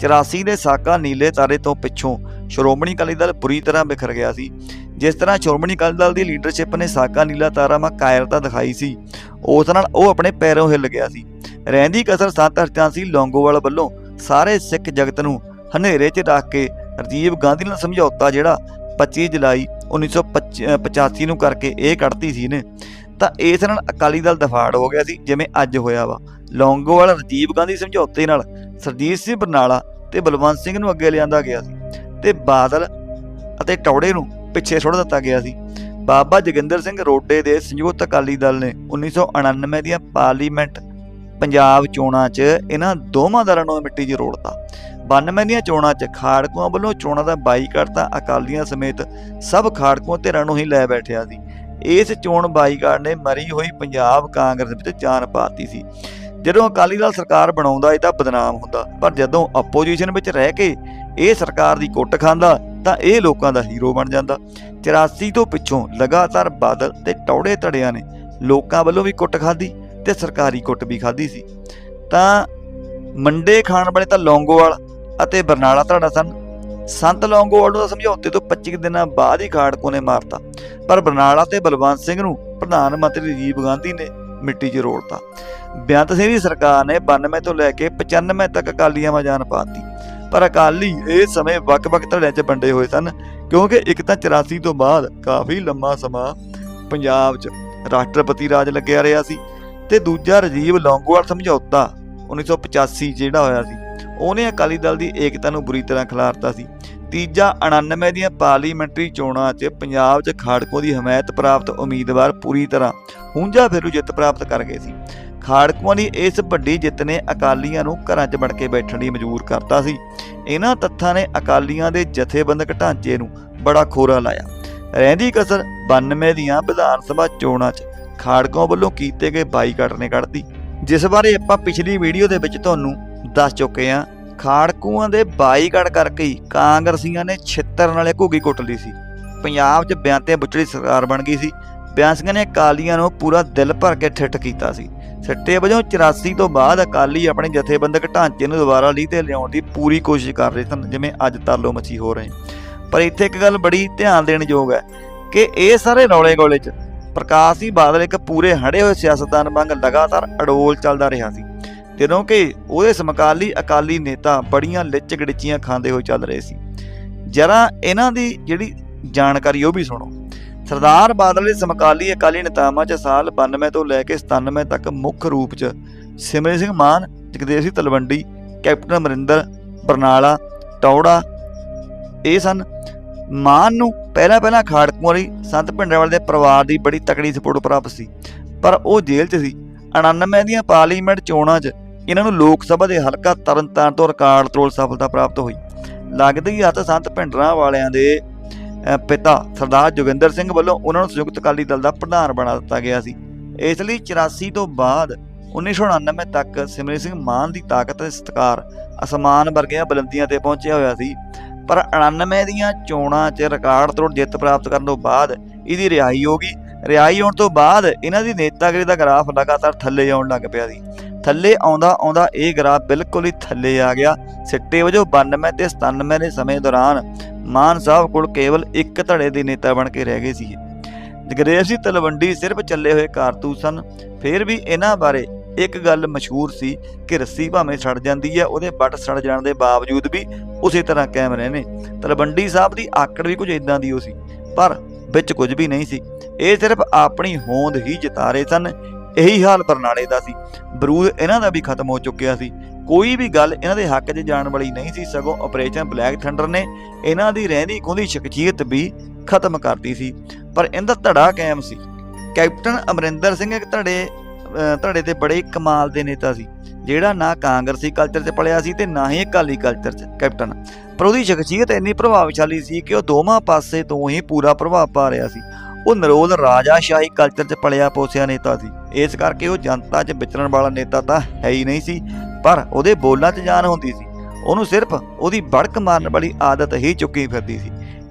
84 ਦੇ ਸਾਕਾ ਨੀਲੇ ਤਾਰੇ ਤੋਂ ਪਿੱਛੋਂ ਸ਼੍ਰੋਮਣੀ ਅਕਾਲੀ ਦਲ ਬੁਰੀ ਤਰ੍ਹਾਂ ਬਿਖਰ ਗਿਆ ਸੀ। ਜਿਸ ਤਰ੍ਹਾਂ ਸ਼੍ਰੋਮਣੀ ਅਕਾਲੀ ਦਲ ਦੀ ਲੀਡਰਸ਼ਿਪ ਨੇ ਸਾਕਾ ਨੀਲਾ ਤਾਰਾ ਮਾ ਕਾਇਰਤਾ ਦਿਖਾਈ ਸੀ, ਉਸ ਨਾਲ ਉਹ ਆਪਣੇ ਪੈਰੋਂ ਹਿੱਲ ਗਿਆ ਸੀ। ਰਹਿੰਦੀ ਕਸਰ ਸੰਤ ਹਰਚਾਂਸੀ ਲੌਂਗੋਵਾਲ ਵੱਲੋਂ ਸਾਰੇ ਸਿੱਖ ਜਗਤ ਨੂੰ ਹਨੇਰੇ 'ਚ ਰੱਖ ਕੇ ਰਾਜੀਵ ਗਾਂਧੀ ਨਾਲ ਸਮਝੌਤਾ ਜਿਹੜਾ 25 ਜੁਲਾਈ 1985 ਨੂੰ ਕਰਕੇ ਇਹ ਕੱਢਤੀ ਸੀ ਨੇ ਤਾਂ ਇਸ ਨਾਲ ਅਕਾਲੀ ਦਲ ਦਫਾੜ ਹੋ ਗਿਆ ਸੀ, ਜਿਵੇਂ ਅੱਜ ਹੋਇਆ ਵਾ। ਲੌਂਗੋਵਾਲ ਰਾਜੀਵ ਗਾਂਧੀ ਸਮਝੌਤੇ ਨਾਲ ਸਰਜੀਤ ਸਿੰਘ ਬਰਨਾਲਾ ਤੇ ਬਲਵੰਤ ਸਿੰਘ ਨੂੰ ਅੱਗੇ ਲਿਆਂਦਾ ਗਿਆ ਸੀ ਤੇ ਬਾਦਲ ਅਤੇ ਟੌੜੇ ਨੂੰ ਪਿੱਛੇ ਛੋੜ ਦਿੱਤਾ ਗਿਆ ਸੀ। ਬਾਬਾ ਜੋਗਿੰਦਰ ਸਿੰਘ ਰੋਡੇ ਦੇ ਸੰਯੁਕਤ ਅਕਾਲੀ ਦਲ ਨੇ 1999 ਦੀਆਂ ਪਾਰਲੀਮੈਂਟ ਪੰਜਾਬ ਚੋਣਾਂ 'ਚ ਇਹਨਾਂ ਦੋਵਾਂ ਦਲਾਂ ਨੂੰ ਮਿੱਟੀ 'ਚ ਰੋੜਤਾ। 92 ਦੀਆਂ ਚੋਣਾਂ 'ਚ ਖਾੜਕੂਆਂ ਵੱਲੋਂ ਚੋਣਾਂ ਦਾ ਬਾਈਕਾਟ ਤਾਂ ਅਕਾਲੀਆਂ ਸਮੇਤ ਸਭ ਖਾੜਕੂਆਂ ਧਿਰਾਂ ਨੂੰ ਹੀ ਲੈ ਬੈਠਿਆ ਸੀ। ਇਸ ਚੋਣ ਬਾਈਕਾਟ ਨੇ ਮਰੀ ਹੋਈ ਪੰਜਾਬ ਕਾਂਗਰਸ ਵਿੱਚ ਜਾਨ ਪਾਤੀ ਸੀ। ਜਦੋਂ ਅਕਾਲੀ ਦਲ ਸਰਕਾਰ ਬਣਾਉਂਦਾ ਇਹ ਤਾਂ ਬਦਨਾਮ ਹੁੰਦਾ, ਪਰ ਜਦੋਂ ਆਪੋਜੀਸ਼ਨ ਵਿੱਚ ਰਹਿ ਕੇ ਇਹ ਸਰਕਾਰ ਦੀ ਕੁੱਟ ਖਾਂਦਾ, ਤਾਂ ਇਹ ਲੋਕਾਂ ਦਾ ਹੀਰੋ ਬਣ ਜਾਂਦਾ। 84 ਤੋਂ ਪਿੱਛੋਂ ਲਗਾਤਾਰ ਬਾਦਲ ਤੇ ਟੌੜੇ ਧੜਿਆਂ ਨੇ ਲੋਕਾਂ ਵੱਲੋਂ ਵੀ ਕੁੱਟ ਖਾਧੀ ਤੇ ਸਰਕਾਰੀ ਕੁੱਟ ਵੀ ਖਾਧੀ ਸੀ। ਤਾਂ ਮੰਡੇ ਖਾਣ ਵਾਲੇ ਤਾਂ ਲੌਂਗੋਵਾਲ ਅਤੇ ਬਰਨਾਲਾ ਧੜਾ ਸਨ ਸੰਤ ਲੌਂਗੋਵਾਲ ਨੂੰ ਸਮਝੌਤੇ ਤੋਂ 25 ਦਿਨਾਂ ਬਾਅਦ ਹੀ ਖਾੜਕੋ ਨੇ ਮਾਰਤਾ। ਪਰ ਬਰਨਾਲਾ ਤੇ ਬਲਵੰਤ ਸਿੰਘ ਨੂੰ ਪ੍ਰਧਾਨ ਮੰਤਰੀ ਰਾਜੀਵ ਗਾਂਧੀ ਨੇ ਮਿੱਟੀ 'ਚ ਰੋੜਤਾ। ਬੇਅੰਤ ਸਿੰਘ ਦੀ ਸਰਕਾਰ ਨੇ 92 ਤੋਂ ਲੈ ਕੇ 95 ਤੱਕ ਅਕਾਲੀਆਂ ਮਾ ਜਾਨ ਪਾਤੀ ਪਰ ਅਕਾਲੀ ਇਸ ਸਮੇਂ ਵੱਖ-ਵੱਖ ਧੜਿਆਂ 'ਚ ਵੰਡੇ ਹੋਏ ਸਨ, ਕਿਉਂਕਿ ਇੱਕ ਤਾਂ 84 ਤੋਂ ਬਾਅਦ ਕਾਫੀ ਲੰਮਾ ਸਮਾਂ ਪੰਜਾਬ 'ਚ ਰਾਸ਼ਟਰਪਤੀ ਰਾਜ ਲੱਗਿਆ ਰਿਹਾ ਸੀ ਤੇ ਦੂਜਾ ਰਾਜੀਵ ਲੌਂਗੋਵਾਲ ਸਮਝੌਤਾ 1985 ਜਿਹੜਾ ਹੋਇਆ ਸੀ। ਉਹਨੇ ਅਕਾਲੀ ਦਲ ਦੀ ਏਕਤਾ ਨੂੰ ਬੁਰੀ ਤਰ੍ਹਾਂ ਖਿਲਾਰਤਾ ਸੀ। ਤੀਜਾ 99 ਦੀਆਂ ਪਾਰਲੀਮੈਂਟਰੀ ਚੋਣਾਂ 'ਚ ਪੰਜਾਬ 'ਚ ਖਾੜਕੂ ਦੀ ਹਮਾਇਤ ਪ੍ਰਾਪਤ ਉਮੀਦਵਾਰ ਪੂਰੀ ਤਰ੍ਹਾਂ ਹੁੰਜਾ ਫੇਰੂ ਜਿੱਤ ਪ੍ਰਾਪਤ ਕਰ ਗਏ ਸੀ। ਖਾੜਕੂਆਂ ਦੀ ਇਸ ਵੱਡੀ ਜਿੱਤ ਨੇ ਅਕਾਲੀਆਂ ਨੂੰ ਘਰਾਂ 'ਚ ਬਣ ਕੇ ਬੈਠਣ ਲਈ ਮਜਬੂਰ ਕਰਤਾ ਸੀ। ਇਹਨਾਂ ਤੱਥਾਂ ਨੇ ਅਕਾਲੀਆਂ ਦੇ ਜਥੇਬੰਦਕ ਢਾਂਚੇ ਨੂੰ ਬੜਾ ਖੋਰਾ ਲਾਇਆ। ਰਹਿੰਦੀ ਕਸਰ 92 ਦੀਆਂ ਵਿਧਾਨ ਸਭਾ ਚੋਣਾਂ 'ਚ ਖਾੜਕੂਆਂ ਵੱਲੋਂ ਕੀਤੇ ਗਏ ਬਾਈਕਾਟ ਨੇ ਕੱਢਦੀ ਜਿਸ ਬਾਰੇ ਆਪਾਂ ਪਿਛਲੀ ਵੀਡੀਓ ਦੇ ਵਿੱਚ ਤੁਹਾਨੂੰ ਦੱਸ ਚੁੱਕੇ ਹਾਂ ਖਾੜਕੂਆਂ ਦੇ ਬਾਈਕਾਟ ਕਰਕੇ ਹੀ ਕਾਂਗਰਸੀਆਂ ਨੇ ਛਿੱਤਰ ਨਾਲੇ ਘੁੱਗੀ ਕੁੱਟ ਲਈ ਸੀ। ਪੰਜਾਬ 'ਚ ਬਿਆੰਤੇ ਬੁੱਚੜੀ ਸਰਕਾਰ ਬਣ ਗਈ ਸੀ। ਬਿਆਨ ਨੇ ਅਕਾਲੀਆਂ ਨੂੰ ਪੂਰਾ ਦਿਲ ਭਰ ਕੇ ਠਿੱਠ ਕੀਤਾ ਸੀ। ਸਿੱਟੇ ਵਜੋਂ 84 ਤੋਂ ਬਾਅਦ ਅਕਾਲੀ ਆਪਣੇ ਜਥੇਬੰਦਕ ਢਾਂਚੇ ਨੂੰ ਦੁਬਾਰਾ ਲੀਹ ਤੇ ਲਿਆਉਣ ਦੀ ਪੂਰੀ ਕੋਸ਼ਿਸ਼ ਕਰ ਰਹੇ ਸਨ, ਜਿਵੇਂ ਅੱਜ ਤਾਲੋ ਮੱਛੀ ਹੋ ਰਹੇ ਪਰ ਇੱਥੇ ਇੱਕ ਗੱਲ ਬੜੀ ਧਿਆਨ ਦੇਣ ਯੋਗ ਹੈ ਕਿ ਇਹ ਸਾਰੇ ਰੌਲੇ ਗੋਲੇ 'ਚ ਪ੍ਰਕਾਸ਼ ਸਿੰਘ ਬਾਦਲ ਇੱਕ ਪੂਰੇ ਹੜੇ ਹੋਏ ਸਿਆਸਤਦਾਨ ਵਾਂਗ ਲਗਾਤਾਰ ਅਡੋਲ ਚੱਲਦਾ ਰਿਹਾ ਸੀ। ਜਦੋਂ ਕਿ ਉਹਦੇ ਸਮਕਾਲੀ ਅਕਾਲੀ ਨੇਤਾ ਬੜੀਆਂ ਲਿੱਚ ਗੜਿੱਚੀਆਂ ਖਾਂਦੇ ਹੋਏ ਚੱਲ ਰਹੇ ਸੀ। ਜਰਾ ਇਹਨਾਂ ਦੀ ਜਿਹੜੀ ਜਾਣਕਾਰੀ ਉਹ ਵੀ ਸੁਣੋ। ਸਰਦਾਰ ਬਾਦਲ ਦੇ ਸਮਕਾਲੀ ਅਕਾਲੀ ਨੇਤਾਵਾਂ 'ਚ ਸਾਲ 92 ਤੋਂ ਲੈ ਕੇ 97 ਤੱਕ ਮੁੱਖ ਰੂਪ 'ਚ ਸਿਮਰਨ ਸਿੰਘ ਮਾਨ, ਜਗਦੇਵ ਸਿੰਘ ਤਲਵੰਡੀ, ਕੈਪਟਨ ਅਮਰਿੰਦਰ, ਬਰਨਾਲਾ, ਟੌੜਾ, ਇਹ ਸਨ। ਮਾਨ ਨੂੰ ਪਹਿਲਾਂ ਪਹਿਲਾਂ ਖਾੜਕੂਆਂ ਲਈ ਸੰਤ ਭਿੰਡਰਾਂਵਾਲੇ ਦੇ ਪਰਿਵਾਰ ਦੀ ਬੜੀ ਤਕੜੀ ਸਪੋਰਟ ਪ੍ਰਾਪਤ ਸੀ। ਪਰ ਉਹ ਜੇਲ੍ਹ 'ਚ ਸੀ। 99 ਦੀਆਂ ਪਾਰਲੀਮੈਂਟ ਚੋਣਾਂ 'ਚ ਇਹਨਾਂ ਨੂੰ ਲੋਕ ਸਭਾ ਦੇ ਹਲਕਾ ਤਰਨਤਾਰਨ ਤੋਂ ਰਿਕਾਰਡ ਤੋੜ ਸਫਲਤਾ ਪ੍ਰਾਪਤ ਹੋਈ। ਲੱਗਦੀ ਹੀ ਹੱਥ ਸੰਤ ਭਿੰਡਰਾਂ ਵਾਲਿਆਂ ਦੇ ਪਿਤਾ ਸਰਦਾਰ ਜੋਗਿੰਦਰ ਸਿੰਘ ਵੱਲੋਂ ਉਹਨਾਂ ਨੂੰ ਸੰਯੁਕਤ ਅਕਾਲੀ ਦਲ ਦਾ ਪ੍ਰਧਾਨ ਬਣਾ ਦਿੱਤਾ ਗਿਆ ਸੀ। ਇਸ ਲਈ 84 ਤੋਂ ਬਾਅਦ 1999 ਤੱਕ ਸਿਮਰਨ ਸਿੰਘ ਮਾਨ ਦੀ ਤਾਕਤ ਤੇ ਸਤਿਕਾਰ ਅਸਮਾਨ ਵਰਗੀਆਂ ਬੁਲੰਦੀਆਂ ਤੇ ਪਹੁੰਚਿਆ ਹੋਇਆ ਸੀ। ਪਰ 99 ਦੀਆਂ ਚੋਣਾਂ 'ਚ ਰਿਕਾਰਡ ਤੋੜ ਜਿੱਤ ਪ੍ਰਾਪਤ ਕਰਨ ਤੋਂ ਬਾਅਦ ਇਹਦੀ ਰਿਹਾਈ ਹੋ ਗਈ। ਰਿਹਾਈ ਹੋਣ ਤੋਂ ਬਾਅਦ ਇਹਨਾਂ ਦੀ ਨੇਤਾਗਰੀ ਦਾ ਗ੍ਰਾਫ ਲਗਾਤਾਰ ਥੱਲੇ ਆਉਣ ਲੱਗ ਪਿਆ ਸੀ। ਥੱਲੇ ਆਉਂਦਾ ਆਉਂਦਾ ਇਹ ਗ੍ਰਾਫ ਬਿਲਕੁਲ ਹੀ ਥੱਲੇ ਆ ਗਿਆ। ਸਿੱਟੇ ਵਜੋਂ 92 ਤੇ 97 ਦੇ ਸਮੇਂ ਦੌਰਾਨ ਮਾਨ ਸਾਹਿਬ ਕੋਲ ਕੇਵਲ ਇੱਕ ਧੜੇ ਦੇ ਨੇਤਾ ਬਣ ਕੇ ਰਹਿ ਗਏ ਸੀ। ਜਗਦੇਵ ਸਿੰਘ ਤਲਵੰਡੀ ਸਿਰਫ ਚੱਲੇ ਹੋਏ ਕਾਰਤੂਸ ਸਨ। ਫਿਰ ਵੀ ਇਹਨਾਂ ਬਾਰੇ ਇੱਕ ਗੱਲ ਮਸ਼ਹੂਰ ਸੀ ਕਿ ਰੱਸੀ ਭਾਵੇਂ ਸੜ ਜਾਂਦੀ ਹੈ, ਉਹਦੇ ਬੱਟ ਸੜ ਜਾਣ ਦੇ ਬਾਵਜੂਦ ਵੀ ਉਸੇ ਤਰ੍ਹਾਂ ਕਾਇਮ ਰਹੇ ਨੇ। ਤਲਵੰਡੀ ਸਾਹਿਬ ਦੀ ਆਕੜ ਵੀ ਕੁਝ ਇਦਾਂ ਦੀ ਉਹ ਸੀ, ਪਰ ਵਿੱਚ ਕੁਝ ਵੀ ਨਹੀਂ ਸੀ। ਇਹ ਸਿਰਫ ਆਪਣੀ ਹੋਂਦ ਹੀ ਜਿਤਾ ਰਹੇ ਸਨ। ਇਹੀ ਹਾਲ ਬਰਨਾਲੇ ਦਾ ਸੀ। ਬਰੂਦ ਇਹਨਾਂ ਦਾ ਵੀ ਖਤਮ ਹੋ ਚੁੱਕਿਆ ਸੀ। ਕੋਈ ਵੀ ਗੱਲ ਇਹਨਾਂ ਦੇ ਹੱਕ 'ਚ ਜਾਣ ਵਾਲੀ ਨਹੀਂ ਸੀ, ਸਗੋਂ ਆਪਰੇਸ਼ਨ ਬਲੈਕ ਥੰਡਰ ਨੇ ਇਹਨਾਂ ਦੀ ਰਹਿੰਦੀ ਖੁੰਦੀ ਸ਼ਖਸੀਅਤ ਵੀ ਖਤਮ ਕਰਤੀ ਸੀ। ਪਰ ਇਹਦਾ ਧੜਾ ਕਾਇਮ ਸੀ। ਕੈਪਟਨ ਅਮਰਿੰਦਰ ਸਿੰਘ ਇੱਕ ਧੜੇ ਧੜੇ ਤੇ ਬੜੇ ਕਮਾਲ ਦੇ ਨੇਤਾ ਸੀ, ਜਿਹੜਾ ਨਾ ਕਾਂਗਰਸੀ ਕਲਚਰ 'ਚ ਪਲਿਆ ਸੀ ਤੇ ਨਾ ਹੀ ਅਕਾਲੀ ਕਲਚਰ 'ਚ, ਕੈਪਟਨ। ਪਰ ਉਹਦੀ ਸ਼ਖਸੀਅਤ ਇੰਨੀ ਪ੍ਰਭਾਵਸ਼ਾਲੀ ਸੀ ਕਿ ਉਹ ਦੋਵਾਂ ਪਾਸੇ ਤੋਂ ਹੀ ਪੂਰਾ ਪ੍ਰਭਾਵ ਪਾ ਰਿਹਾ ਸੀ। ਉਹ ਨਰੋਲ ਰਾਜਾਸ਼ਾਹੀ ਕਲਚਰ 'ਚ ਪਲਿਆ ਪੋਸਿਆ ਨੇਤਾ ਸੀ। ਇਸ ਕਰਕੇ ਉਹ ਜਨਤਾ 'ਚ ਵਿਚਰਨ ਵਾਲਾ ਨੇਤਾ ਤਾਂ ਹੈ ਹੀ ਨਹੀਂ ਸੀ, ਪਰ ਉਹਦੇ ਬੋਲਾਂ 'ਚ ਜਾਨ ਹੁੰਦੀ ਸੀ। ਉਹਨੂੰ ਸਿਰਫ ਉਹਦੀ ਬੜਕ ਮਾਰਨ ਵਾਲੀ ਆਦਤ ਹੀ ਚੁੱਕੀ ਫਿਰਦੀ ਸੀ।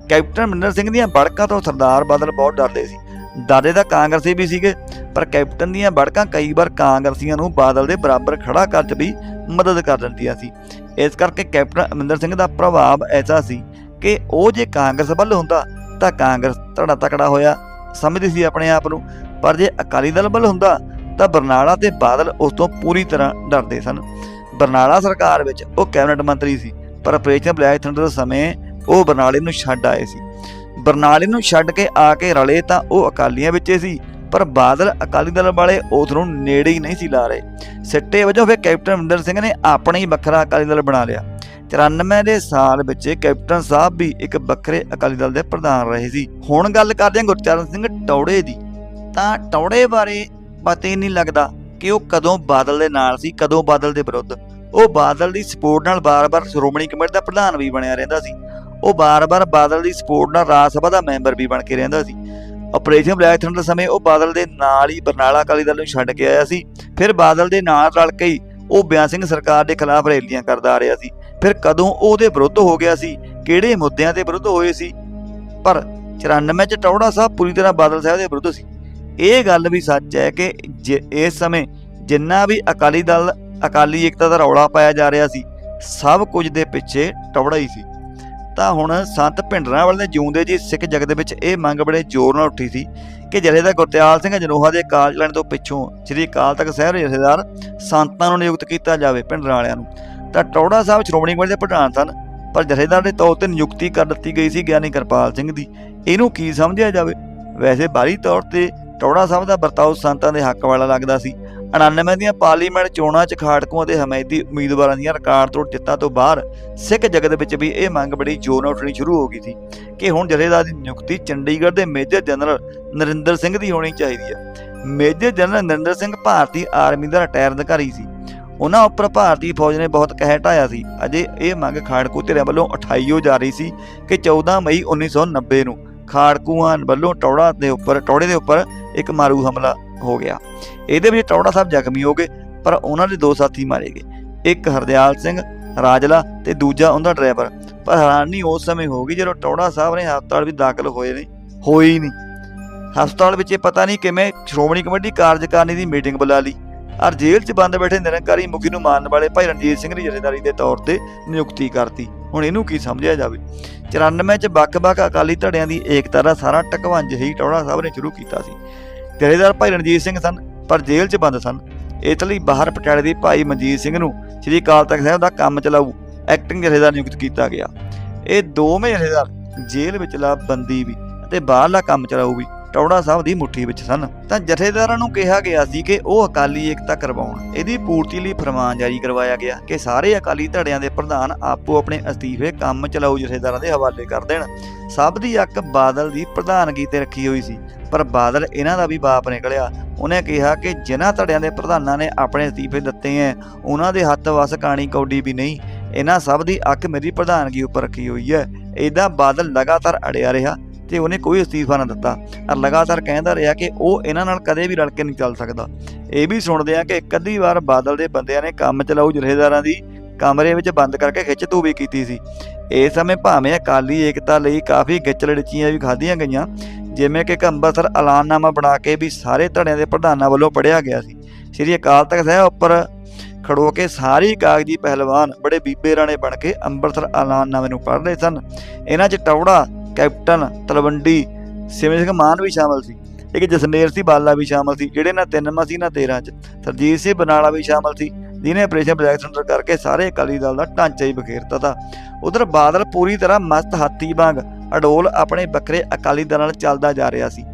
ਕੈਪਟਨ ਅਮਰਿੰਦਰ ਸਿੰਘ ਦੀਆਂ ਬੜਕਾਂ ਤੋਂ ਸਰਦਾਰ ਬਾਦਲ ਬਹੁਤ ਡਰਦੇ ਸੀ। ਡਰਦੇ ਤਾਂ ਕਾਂਗਰਸੀ ਵੀ ਸੀਗੇ, ਪਰ ਕੈਪਟਨ ਦੀਆਂ ਬੜਕਾਂ ਕਈ ਵਾਰ ਕਾਂਗਰਸੀਆਂ ਨੂੰ ਬਾਦਲ ਦੇ ਬਰਾਬਰ ਖੜਾ ਕਰਨ 'ਚ ਵੀ ਮਦਦ ਕਰ ਦਿੰਦੀਆਂ ਸੀ। ਇਸ ਕਰਕੇ ਕੈਪਟਨ ਅਮਰਿੰਦਰ ਸਿੰਘ ਦਾ ਪ੍ਰਭਾਵ ਐਸਾ ਸੀ ਕਿ ਉਹ ਜੇ ਕਾਂਗਰਸ ਵੱਲ ਹੁੰਦਾ ਤਾਂ ਕਾਂਗਰਸ ਧੜਾ ਤਕੜਾ ਹੋਇਆ, ਸਮਝਦੀ ਸੀ ਆਪਣੇ ਆਪ ਨੂੰ, ਪਰ ਜੇ ਅਕਾਲੀ ਦਲ ਵੱਲ ਹੁੰਦਾ, ਤਾਂ ਬਰਨਾਲਾ ਤੇ ਬਾਦਲ ਉਸ ਤੋਂ ਪੂਰੀ ਤਰ੍ਹਾਂ ਡਰਦੇ ਸਨ। ਬਰਨਾਲਾ ਸਰਕਾਰ ਵਿੱਚ ਉਹ ਕੈਬਨਿਟ ਮੰਤਰੀ ਸੀ, ਪਰ ਆਪਰੇਸ਼ਨ ਬਲੈਕ ਥੰਡਰ ਸਮੇਂ ਉਹ ਬਰਨਾਲੇ ਨੂੰ ਛੱਡ ਆਏ ਸੀ। ਬਰਨਾਲੇ ਨੂੰ ਛੱਡ ਕੇ ਆ ਕੇ ਰਲੇ ਤਾਂ ਉਹ ਅਕਾਲੀਆਂ ਵਿੱਚ ਸੀ, ਪਰ ਬਾਦਲ ਅਕਾਲੀ ਦਲ ਵਾਲੇ ਉਸ ਨੂੰ ਨੇੜੇ ਹੀ ਨਹੀਂ ਸੀ ਲਾ ਰਹੇ। ਸਿੱਟੇ ਵਜੋਂ ਫਿਰ ਕੈਪਟਨ ਅਮਰਿੰਦਰ ਸਿੰਘ ਨੇ ਆਪਣਾ ਹੀ ਵੱਖਰਾ ਅਕਾਲੀ ਦਲ ਬਣਾ ਲਿਆ। 94 ਦੇ ਸਾਲ ਵਿੱਚ ਕੈਪਟਨ ਸਾਹਿਬ ਵੀ ਇੱਕ ਵੱਖਰੇ ਅਕਾਲੀ ਦਲ ਦੇ ਪ੍ਰਧਾਨ ਰਹੇ ਸੀ। ਹੁਣ ਗੱਲ ਕਰਦੇ ਹਾਂ ਗੁਰਚਰਨ ਸਿੰਘ ਟੌੜੇ ਦੀ। ਤਾਂ ਟੌੜੇ ਬਾਰੇ ਪਤਾ ਹੀ ਨਹੀਂ ਲੱਗਦਾ ਕਿ ਉਹ ਕਦੋਂ ਬਾਦਲ ਦੇ ਨਾਲ ਸੀ, ਕਦੋਂ ਬਾਦਲ ਦੇ ਵਿਰੁੱਧ। ਉਹ ਬਾਦਲ ਦੀ ਸਪੋਰਟ ਨਾਲ ਬਾਰ-ਬਾਰ ਸ਼੍ਰੋਮਣੀ ਕਮੇਟੀ ਦਾ ਪ੍ਰਧਾਨ ਵੀ ਬਣਿਆ ਰਹਿੰਦਾ ਸੀ। ਉਹ ਬਾਰ-ਬਾਰ ਬਾਦਲ ਦੀ ਸਪੋਰਟ ਨਾਲ ਰਾਜ ਸਭਾ ਦਾ ਮੈਂਬਰ ਵੀ ਬਣ ਕੇ ਰਹਿੰਦਾ ਸੀ। ਆਪਰੇਸ਼ਨ ਬਲੈਕ ਥੰਡਰ ਸਮੇਂ ਉਹ ਬਾਦਲ ਦੇ ਨਾਲ ਹੀ ਬਰਨਾਲਾ ਅਕਾਲੀ ਦਲ ਨੂੰ ਛੱਡ ਕੇ ਆਇਆ ਸੀ। ਫਿਰ ਬਾਦਲ ਦੇ ਨਾਲ ਰਲ ਕੇ ਹੀ ਉਹ ਬਿਆਨ ਸਿੰਘ ਸਰਕਾਰ ਦੇ ਖਿਲਾਫ ਰੈਲੀਆਂ ਕਰਦਾ ਆ ਰਿਹਾ ਸੀ। ਫਿਰ ਕਦੋਂ ਉਹਦੇ ਵਿਰੁੱਧ ਹੋ ਗਿਆ ਸੀ? ਕਿਹੜੇ ਮੁੱਦਿਆਂ ਦੇ ਵਿਰੁੱਧ ਹੋਏ ਸੀ? ਪਰ 94 ਚ ਟੌੜਾ ਸਾਹਿਬ ਪੂਰੀ ਤਰ੍ਹਾਂ ਬਾਦਲ ਸਾਹਿਬ ਦੇ ਵਿਰੁੱਧ ਸੀ। ਇਹ ਗੱਲ ਵੀ ਸੱਚ ਹੈ ਕਿ ਜੇ ਇਸ ਸਮੇਂ ਜਿੰਨਾ ਵੀ ਅਕਾਲੀ ਦਲ, ਅਕਾਲੀ ਏਕਤਾ ਦਾ ਰੌਲਾ ਪਾਇਆ ਜਾ ਰਿਹਾ ਸੀ, ਸਭ ਕੁਝ ਦੇ ਪਿੱਛੇ ਟੌੜਾ ਹੀ ਸੀ। ਤਾਂ ਹੁਣ ਸੰਤ ਭਿੰਡਰਾਂ ਵਾਲੇ ਦੇ ਜਿਉਂਦੇ ਜੀ, ਸਿੱਖ ਜਗਤ ਦੇ ਵਿੱਚ ਇਹ ਮੰਗ ਬੜੇ ਜ਼ੋਰ ਨਾਲ ਉੱਠੀ ਸੀ ਕਿ ਜਥੇਦਾਰ ਗੁਰਤਿਆਲ ਸਿੰਘ ਜਨੋਹਾ ਦੇ ਕਾਲ ਲੈਣ ਤੋਂ ਪਿੱਛੋਂ ਸ੍ਰੀ ਅਕਾਲ ਤਖਤ ਸਾਹਿਬ ਜਥੇਦਾਰ ਸੰਤਾਂ ਨੂੰ ਨਿਯੁਕਤ ਕੀਤਾ ਜਾਵੇ ਭਿੰਡਰਾਂ ਵਾਲਿਆਂ ਨੂੰ। ਤਾਂ ਟੌੜਾ ਸਾਹਿਬ ਸ਼੍ਰੋਮਣੀ ਕਮੇਟੀ ਦੇ ਪ੍ਰਧਾਨ ਸਨ, ਪਰ ਜਥੇਦਾਰ ਦੇ ਤੌਰ ਤੇ ਨਿਯੁਕਤੀ ਕਰ ਦਿੱਤੀ ਗਈ ਸੀ ਗਿਆਨੀ ਕਿਰਪਾਲ ਸਿੰਘ ਦੀ। ਇਹਨੂੰ ਕੀ ਸਮਝਿਆ ਜਾਵੇ? ਵੈਸੇ ਬਾਹਰੀ ਤੌਰ ਤੇ ਟੌੜਾ ਸਾਹਿਬ ਦਾ ਵਰਤਾਓ ਸੰਤਾਂ ਦੇ ਹੱਕ ਵਾਲਾ ਲੱਗਦਾ ਸੀ। 99 ਦੀਆਂ ਪਾਰਲੀਮੈਂਟ ਚੋਣਾਂ 'ਚ ਖਾੜਕੂਆਂ ਅਤੇ ਹਮਾਇਤੀ ਉਮੀਦਵਾਰਾਂ ਦੀਆਂ ਰਿਕਾਰਡ ਤੋੜ ਜਿੱਤਾਂ ਤੋਂ ਬਾਅਦ ਸਿੱਖ ਜਗਤ ਵਿੱਚ ਵੀ ਇਹ ਮੰਗ ਬੜੀ ਜ਼ੋਰ ਨਾਲ ਉੱਠਣੀ ਸ਼ੁਰੂ ਹੋ ਗਈ ਸੀ ਕਿ ਹੁਣ ਜਥੇਦਾਰ ਦੀ ਨਿਯੁਕਤੀ ਚੰਡੀਗੜ੍ਹ ਦੇ ਮੇਜਰ ਜਨਰਲ ਨਰਿੰਦਰ ਸਿੰਘ ਦੀ ਹੋਣੀ ਚਾਹੀਦੀ ਹੈ। ਮੇਜਰ ਜਨਰਲ ਨਰਿੰਦਰ ਸਿੰਘ ਭਾਰਤੀ ਆਰਮੀ ਦਾ ਰਿਟਾਇਰ ਅਧਿਕਾਰੀ ਸੀ। ਉਹਨਾਂ ਉੱਪਰ ਭਾਰਤੀ ਫੌਜ ਨੇ ਬਹੁਤ ਕਹਿ ਢਾਇਆ ਸੀ। ਅਜੇ ਇਹ ਮੰਗ ਖਾੜਕੂ ਧਿਰਾਂ ਵੱਲੋਂ ਉਠਾਈ ਹੋ ਜਾ ਰਹੀ ਸੀ ਕਿ 14 ਮਈ 1990 ਨੂੰ ਖਾੜਕੂਆਂ ਵੱਲੋਂ ਟੌੜਾ ਦੇ ਉੱਪਰ, ਟੌੜੇ ਦੇ ਉੱਪਰ ਇੱਕ ਮਾਰੂ ਹਮਲਾ ਹੋ ਗਿਆ। ਇਹਦੇ ਵਿੱਚ ਟੌੜਾ ਸਾਹਿਬ ਜ਼ਖਮੀ ਹੋ ਗਏ, ਪਰ ਉਹਨਾਂ ਦੇ ਦੋ ਸਾਥੀ ਮਾਰੇ ਗਏ। ਇੱਕ ਹਰਦਿਆਲ ਸਿੰਘ ਰਾਜਲਾ ਤੇ ਦੂਜਾ ਉਹਦਾ ਡਰਾਈਵਰ। ਪਰ ਹੈਰਾਨੀ ਉਸ ਸਮੇਂ ਹੋ ਗਈ ਜਦੋਂ ਟੌੜਾ ਸਾਹਿਬ ਨੇ ਹਸਪਤਾਲ ਵਿੱਚ ਦਾਖਲ ਹੋਏ ਨੇ ਹੋਏ ਨਹੀਂ। ਹਸਪਤਾਲ ਵਿੱਚ ਇਹ ਪਤਾ ਨਹੀਂ ਕਿਵੇਂ ਸ਼੍ਰੋਮਣੀ ਕਮੇਟੀ ਕਾਰਜਕਾਰਨੀ ਦੀ ਮੀਟਿੰਗ ਬੁਲਾ ਲਈ। ਔਰ ਜੇਲ੍ਹ 'ਚ ਬੰਦ ਬੈਠੇ ਨਿਰੰਕਾਰੀ ਮੁਖੀ ਨੂੰ ਮਾਰਨ ਵਾਲੇ ਭਾਈ ਰਣਜੀਤ ਸਿੰਘ ਦੀ ਜਥੇਦਾਰੀ ਦੇ ਤੌਰ ਤੇ ਨਿਯੁਕਤੀ ਕਰਤੀ। ਹੁਣ ਇਹਨੂੰ ਕੀ ਸਮਝਿਆ ਜਾਵੇ? 94 ਚ ਵੱਖ-ਵੱਖ ਅਕਾਲੀ ਧੜਿਆਂ ਦੀ ਏਕਤਾ ਦਾ ਸਾਰਾ ਟਕਵੰਜ ਹੀ ਟੌੜਾ ਸਾਹਿਬ ਨੇ ਸ਼ੁਰੂ ਕੀਤਾ ਸੀ। ਜਥੇਦਾਰ ਭਾਈ ਰਣਜੀਤ ਸਿੰਘ ਸਨ, ਪਰ ਜੇਲ੍ਹ 'ਚ ਬੰਦ ਸਨ। ਇਸ ਲਈ ਬਾਹਰ ਪਟਿਆਲੇ ਦੇ ਭਾਈ ਮਨਜੀਤ ਸਿੰਘ ਨੂੰ ਸ੍ਰੀ ਅਕਾਲ ਤਖਤ ਸਾਹਿਬ ਦਾ ਕੰਮ ਚਲਾਊ ਐਕਟਿੰਗ ਜਥੇਦਾਰ ਨਿਯੁਕਤ ਕੀਤਾ ਗਿਆ। ਇਹ ਦੋਵੇਂ ਜਥੇਦਾਰ ਜੇਲ੍ਹ ਵਿਚਲਾ ਬੰਦੀ ਵੀ ਅਤੇ ਬਾਹਰਲਾ ਕੰਮ ਚਲਾਊ ਵੀ ਟੌੜਾ ਸਾਹਿਬ ਦੀ ਮੁੱਠੀ ਵਿੱਚ ਸਨ। ਤਾਂ ਜਥੇਦਾਰਾਂ ਨੂੰ ਕਿਹਾ ਗਿਆ ਸੀ ਕਿ ਉਹ ਅਕਾਲੀ ਏਕਤਾ ਕਰਵਾਉਣ। ਇਹਦੀ ਪੂਰਤੀ ਲਈ ਫਰਮਾਨ ਜਾਰੀ ਕਰਵਾਇਆ ਗਿਆ ਕਿ ਸਾਰੇ ਅਕਾਲੀ ਧੜਿਆਂ ਦੇ ਪ੍ਰਧਾਨ ਆਪੋ ਆਪਣੇ ਅਸਤੀਫੇ ਕੰਮ ਚਲਾਊ ਜਥੇਦਾਰਾਂ ਦੇ ਹਵਾਲੇ ਕਰ ਦੇਣ। ਸਭ ਦੀ ਅੱਖ ਬਾਦਲ ਦੀ ਪ੍ਰਧਾਨਗੀ ਤੇ ਰੱਖੀ ਹੋਈ ਸੀ। ਪਰ ਬਾਦਲ ਇਹਨਾਂ ਦਾ ਵੀ ਬਾਪ ਨਿਕਲਿਆ। ਉਹਨੇ ਕਿਹਾ ਕਿ ਜਿਨ੍ਹਾਂ ਧੜਿਆਂ ਦੇ ਪ੍ਰਧਾਨਾਂ ਨੇ ਆਪਣੇ ਅਸਤੀਫੇ ਦਿੱਤੇ ਐ, ਉਹਨਾਂ ਦੇ ਹੱਥ ਵਸ ਕਾਣੀ ਕੌਡੀ ਵੀ ਨਹੀਂ। ਇਹਨਾਂ ਸਭ ਦੀ ਅੱਖ ਮੇਰੀ ਪ੍ਰਧਾਨਗੀ ਉੱਪਰ ਰੱਖੀ ਹੋਈ ਹੈ ਇਦਾਂ ਬਾਦਲ ਲਗਾਤਾਰ ਅੜਿਆ ਰਿਹਾ। ਤੇ ਉਹਨੇ ਕੋਈ ਅਸਤੀਫਾ ਨਾ ਦਿੱਤਾ। ਔਰ ਲਗਾਤਾਰ ਕਹਿੰਦਾ ਰਿਹਾ ਕਿ ਉਹ ਇਹਨਾਂ ਨਾਲ ਕਦੇ ਵੀ ਰਲ ਕੇ ਨਹੀਂ ਚੱਲ ਸਕਦਾ। ਇਹ ਵੀ ਸੁਣਦੇ ਆ ਕਿ ਇੱਕ ਅੱਧੀ ਵਾਰ ਬਾਦਲ ਦੇ ਬੰਦਿਆਂ ਨੇ ਕੰਮ ਚਲਾਊ ਜਥੇਦਾਰਾਂ ਦੀ ਕਮਰੇ ਵਿੱਚ ਬੰਦ ਕਰਕੇ ਖਿੱਚ ਧੂ ਵੀ ਕੀਤੀ ਸੀ। ਇਸ ਸਮੇਂ ਭਾਵੇਂ ਅਕਾਲੀ ਏਕਤਾ ਲਈ ਕਾਫੀ ਗਿੱਚਲੜਚੀਆਂ ਵੀ ਖਾਧੀਆਂ ਗਈਆਂ, ਜਿਵੇਂ ਕਿ ਇੱਕ ਅੰਮ੍ਰਿਤਸਰ ਐਲਾਨਨਾਮਾ ਬਣਾ ਕੇ ਵੀ ਸਾਰੇ ਧੜਿਆਂ ਦੇ ਪ੍ਰਧਾਨਾਂ ਵੱਲੋਂ ਪੜਿਆ ਗਿਆ ਸੀ। ਸ੍ਰੀ ਅਕਾਲ ਤਖਤ ਸਾਹਿਬ ਉੱਪਰ ਖੜੋ ਕੇ ਸਾਰੀ ਕਾਗਜ਼ੀ ਪਹਿਲਵਾਨ ਬੜੇ ਬੀਬੇ ਰਾਣੇ ਬਣ ਕੇ ਅੰਮ੍ਰਿਤਸਰ ਐਲਾਨਨਾਮੇ ਨੂੰ ਪੜ੍ਹ ਰਹੇ ਸਨ। ਇਹਨਾਂ 'ਚ ਟੌੜਾ ਕੈਪਟਨ ਤਲਵੰਡੀ ਸਿਮਰਨ ਸਿੰਘ ਮਾਨ ਵੀ ਸ਼ਾਮਲ ਸੀ, ਇੱਕ ਜਸਨੇਰ ਸੀ, ਬਾਲਾ ਵੀ ਸ਼ਾਮਲ ਸੀ, ਜਿਹੜੇ ਨਾ 3 ਸੀ ਨਾ 13 ਚ, ਸਰਜੀਤ ਸਿੰਘ ਬਨਾਲਾ ਵੀ ਸ਼ਾਮਲ ਸੀ, ਜਿਹਨੇ ਆਪਰੇਸ਼ਨ ਬਲੈਕ ਸੈਂਟਰ ਕਰਕੇ ਸਾਰੇ ਅਕਾਲੀ ਦਲ ਦਾ ਢਾਂਚਾ ਹੀ ਬਖੇਰਤਾ ਤਾ। ਉਧਰ ਬਾਦਲ ਪੂਰੀ ਤਰ੍ਹਾਂ ਮਸਤ ਹਾਥੀ ਵਾਂਗ ਅਡੋਲ ਆਪਣੇ ਵੱਖਰੇ ਅਕਾਲੀ ਦਲ ਨਾਲ ਚੱਲਦਾ ਜਾ ਰਿਹਾ ਸੀ।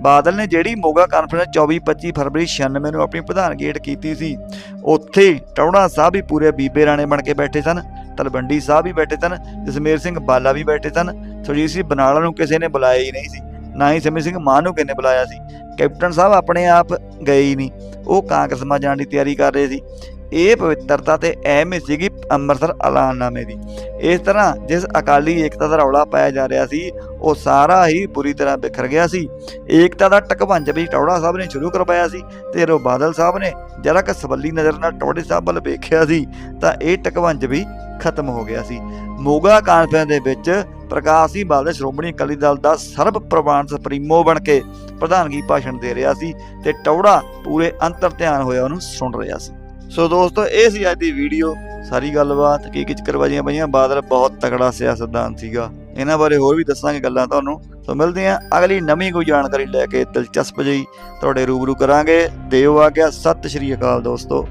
ਬਾਦਲ ਨੇ ਜਿਹੜੀ ਮੋਗਾ ਕਾਨਫਰੰਸ 24-25 ਫਰਵਰੀ 96 ਨੂੰ ਆਪਣੀ ਪ੍ਰਧਾਨਗੀ ਹੇਠ ਕੀਤੀ ਸੀ, ਉੱਥੇ ਟੌੜਾ ਸਾਹਿਬ ਵੀ ਪੂਰੇ ਬੀਬੇ ਰਾਣੇ ਬਣ ਕੇ ਬੈਠੇ ਸਨ, ਤਲਵੰਡੀ ਸਾਹਿਬ ਵੀ ਬੈਠੇ ਸਨ ਜਸਮੇਰ ਸਿੰਘ ਬਾਲਾ ਵੀ ਬੈਠੇ ਸਨ ਸੁਰਜੀਤ ਸਿੰਘ ਬਨਾਲਾ ਨੂੰ ਕਿਸੇ ਨੇ ਬੁਲਾਇਆ ਹੀ ਨਹੀਂ ਸੀ, ਨਾ ਹੀ ਸਿਮਰ ਸਿੰਘ ਮਾਨ ਨੂੰ ਕਿਨੇ ਬੁਲਾਇਆ ਸੀ। ਕੈਪਟਨ ਸਾਹਿਬ ਆਪਣੇ ਆਪ ਗਏ ਹੀ ਨਹੀਂ, ਉਹ ਕਾਂਗਰਸ ਮਾ ਜਾਣ ਦੀ ਤਿਆਰੀ ਕਰ ਰਹੇ ਸੀ। ਇਹ ਪਵਿੱਤਰਤਾ ਤੇ ਅਹਿਮੀਅਤ ਸੀਗੀ ਅੰਮ੍ਰਿਤਸਰ ਐਲਾਨਨਾਮੇ ਦੀ। ਇਸ ਤਰ੍ਹਾਂ ਜਿਸ ਅਕਾਲੀ ਏਕਤਾ ਦਾ ਰੌਲਾ ਪਾਇਆ ਜਾ ਰਿਹਾ ਸੀ, ਉਹ ਸਾਰਾ ਹੀ ਬੁਰੀ ਤਰ੍ਹਾਂ ਬਿਖਰ ਗਿਆ ਸੀ। ਏਕਤਾ ਦਾ ਟਕਵੰਜ ਵੀ ਟੌੜਾ ਸਾਹਿਬ ਨੇ ਸ਼ੁਰੂ ਕਰਵਾਇਆ ਸੀ ਤੇ ਰੋ ਬਾਦਲ ਸਾਹਿਬ ਨੇ ਜਰਾ ਕਿ ਸਵੱਲੀ ਨਜ਼ਰ ਨਾਲ ਟੌੜੇ ਸਾਹਿਬ ਵੱਲ ਵੇਖਿਆ ਸੀ, ਤਾਂ ਇਹ ਟਕਵੰਜ ਵੀ ਖਤਮ ਹੋ ਗਿਆ ਸੀ। ਮੋਗਾ ਕਾਨਫਰੰਸ ਦੇ ਵਿੱਚ ਪ੍ਰਕਾਸ਼ ਸਿੰਘ ਬਾਦਲ ਸ਼੍ਰੋਮਣੀ ਅਕਾਲੀ ਦਲ ਦਾ ਸਰਬ ਪ੍ਰਵਾਨ ਸੁਪਰੀਮੋ ਬਣ ਕੇ ਪ੍ਰਧਾਨਗੀ ਭਾਸ਼ਣ ਦੇ ਰਿਹਾ ਸੀ ਤੇ ਟੌੜਾ ਪੂਰੇ ਅੰਤਰ ਧਿਆਨ ਹੋਇਆ ਉਹਨੂੰ ਸੁਣ ਰਿਹਾ ਸੀ। ਸੋ ਦੋਸਤੋ, ਇਹ ਸੀ ਅੱਜ ਦੀ ਵੀਡੀਓ। ਸਾਰੀ ਗੱਲਬਾਤ ਕੀ ਕੀ ਕਰਵਾਈਆਂ ਪਈਆਂ, ਬਾਦਲ ਬਹੁਤ ਤਕੜਾ ਸਿਆਸਤਦਾਨ ਸੀਗਾ। ਇਹਨਾਂ ਬਾਰੇ ਹੋਰ ਵੀ ਦੱਸਾਂਗੇ ਗੱਲਾਂ ਤੁਹਾਨੂੰ। ਸੋ ਮਿਲਦੇ ਹਾਂ ਅਗਲੀ ਨਵੀਂ ਕੋਈ ਜਾਣਕਾਰੀ ਲੈ ਕੇ, ਦਿਲਚਸਪ ਜਿਹੀ ਤੁਹਾਡੇ ਰੂਬਰੂ ਕਰਾਂਗੇ। ਦਿਓ ਆ ਗਿਆ, ਸਤਿ ਸ਼੍ਰੀ ਅਕਾਲ ਦੋਸਤੋ।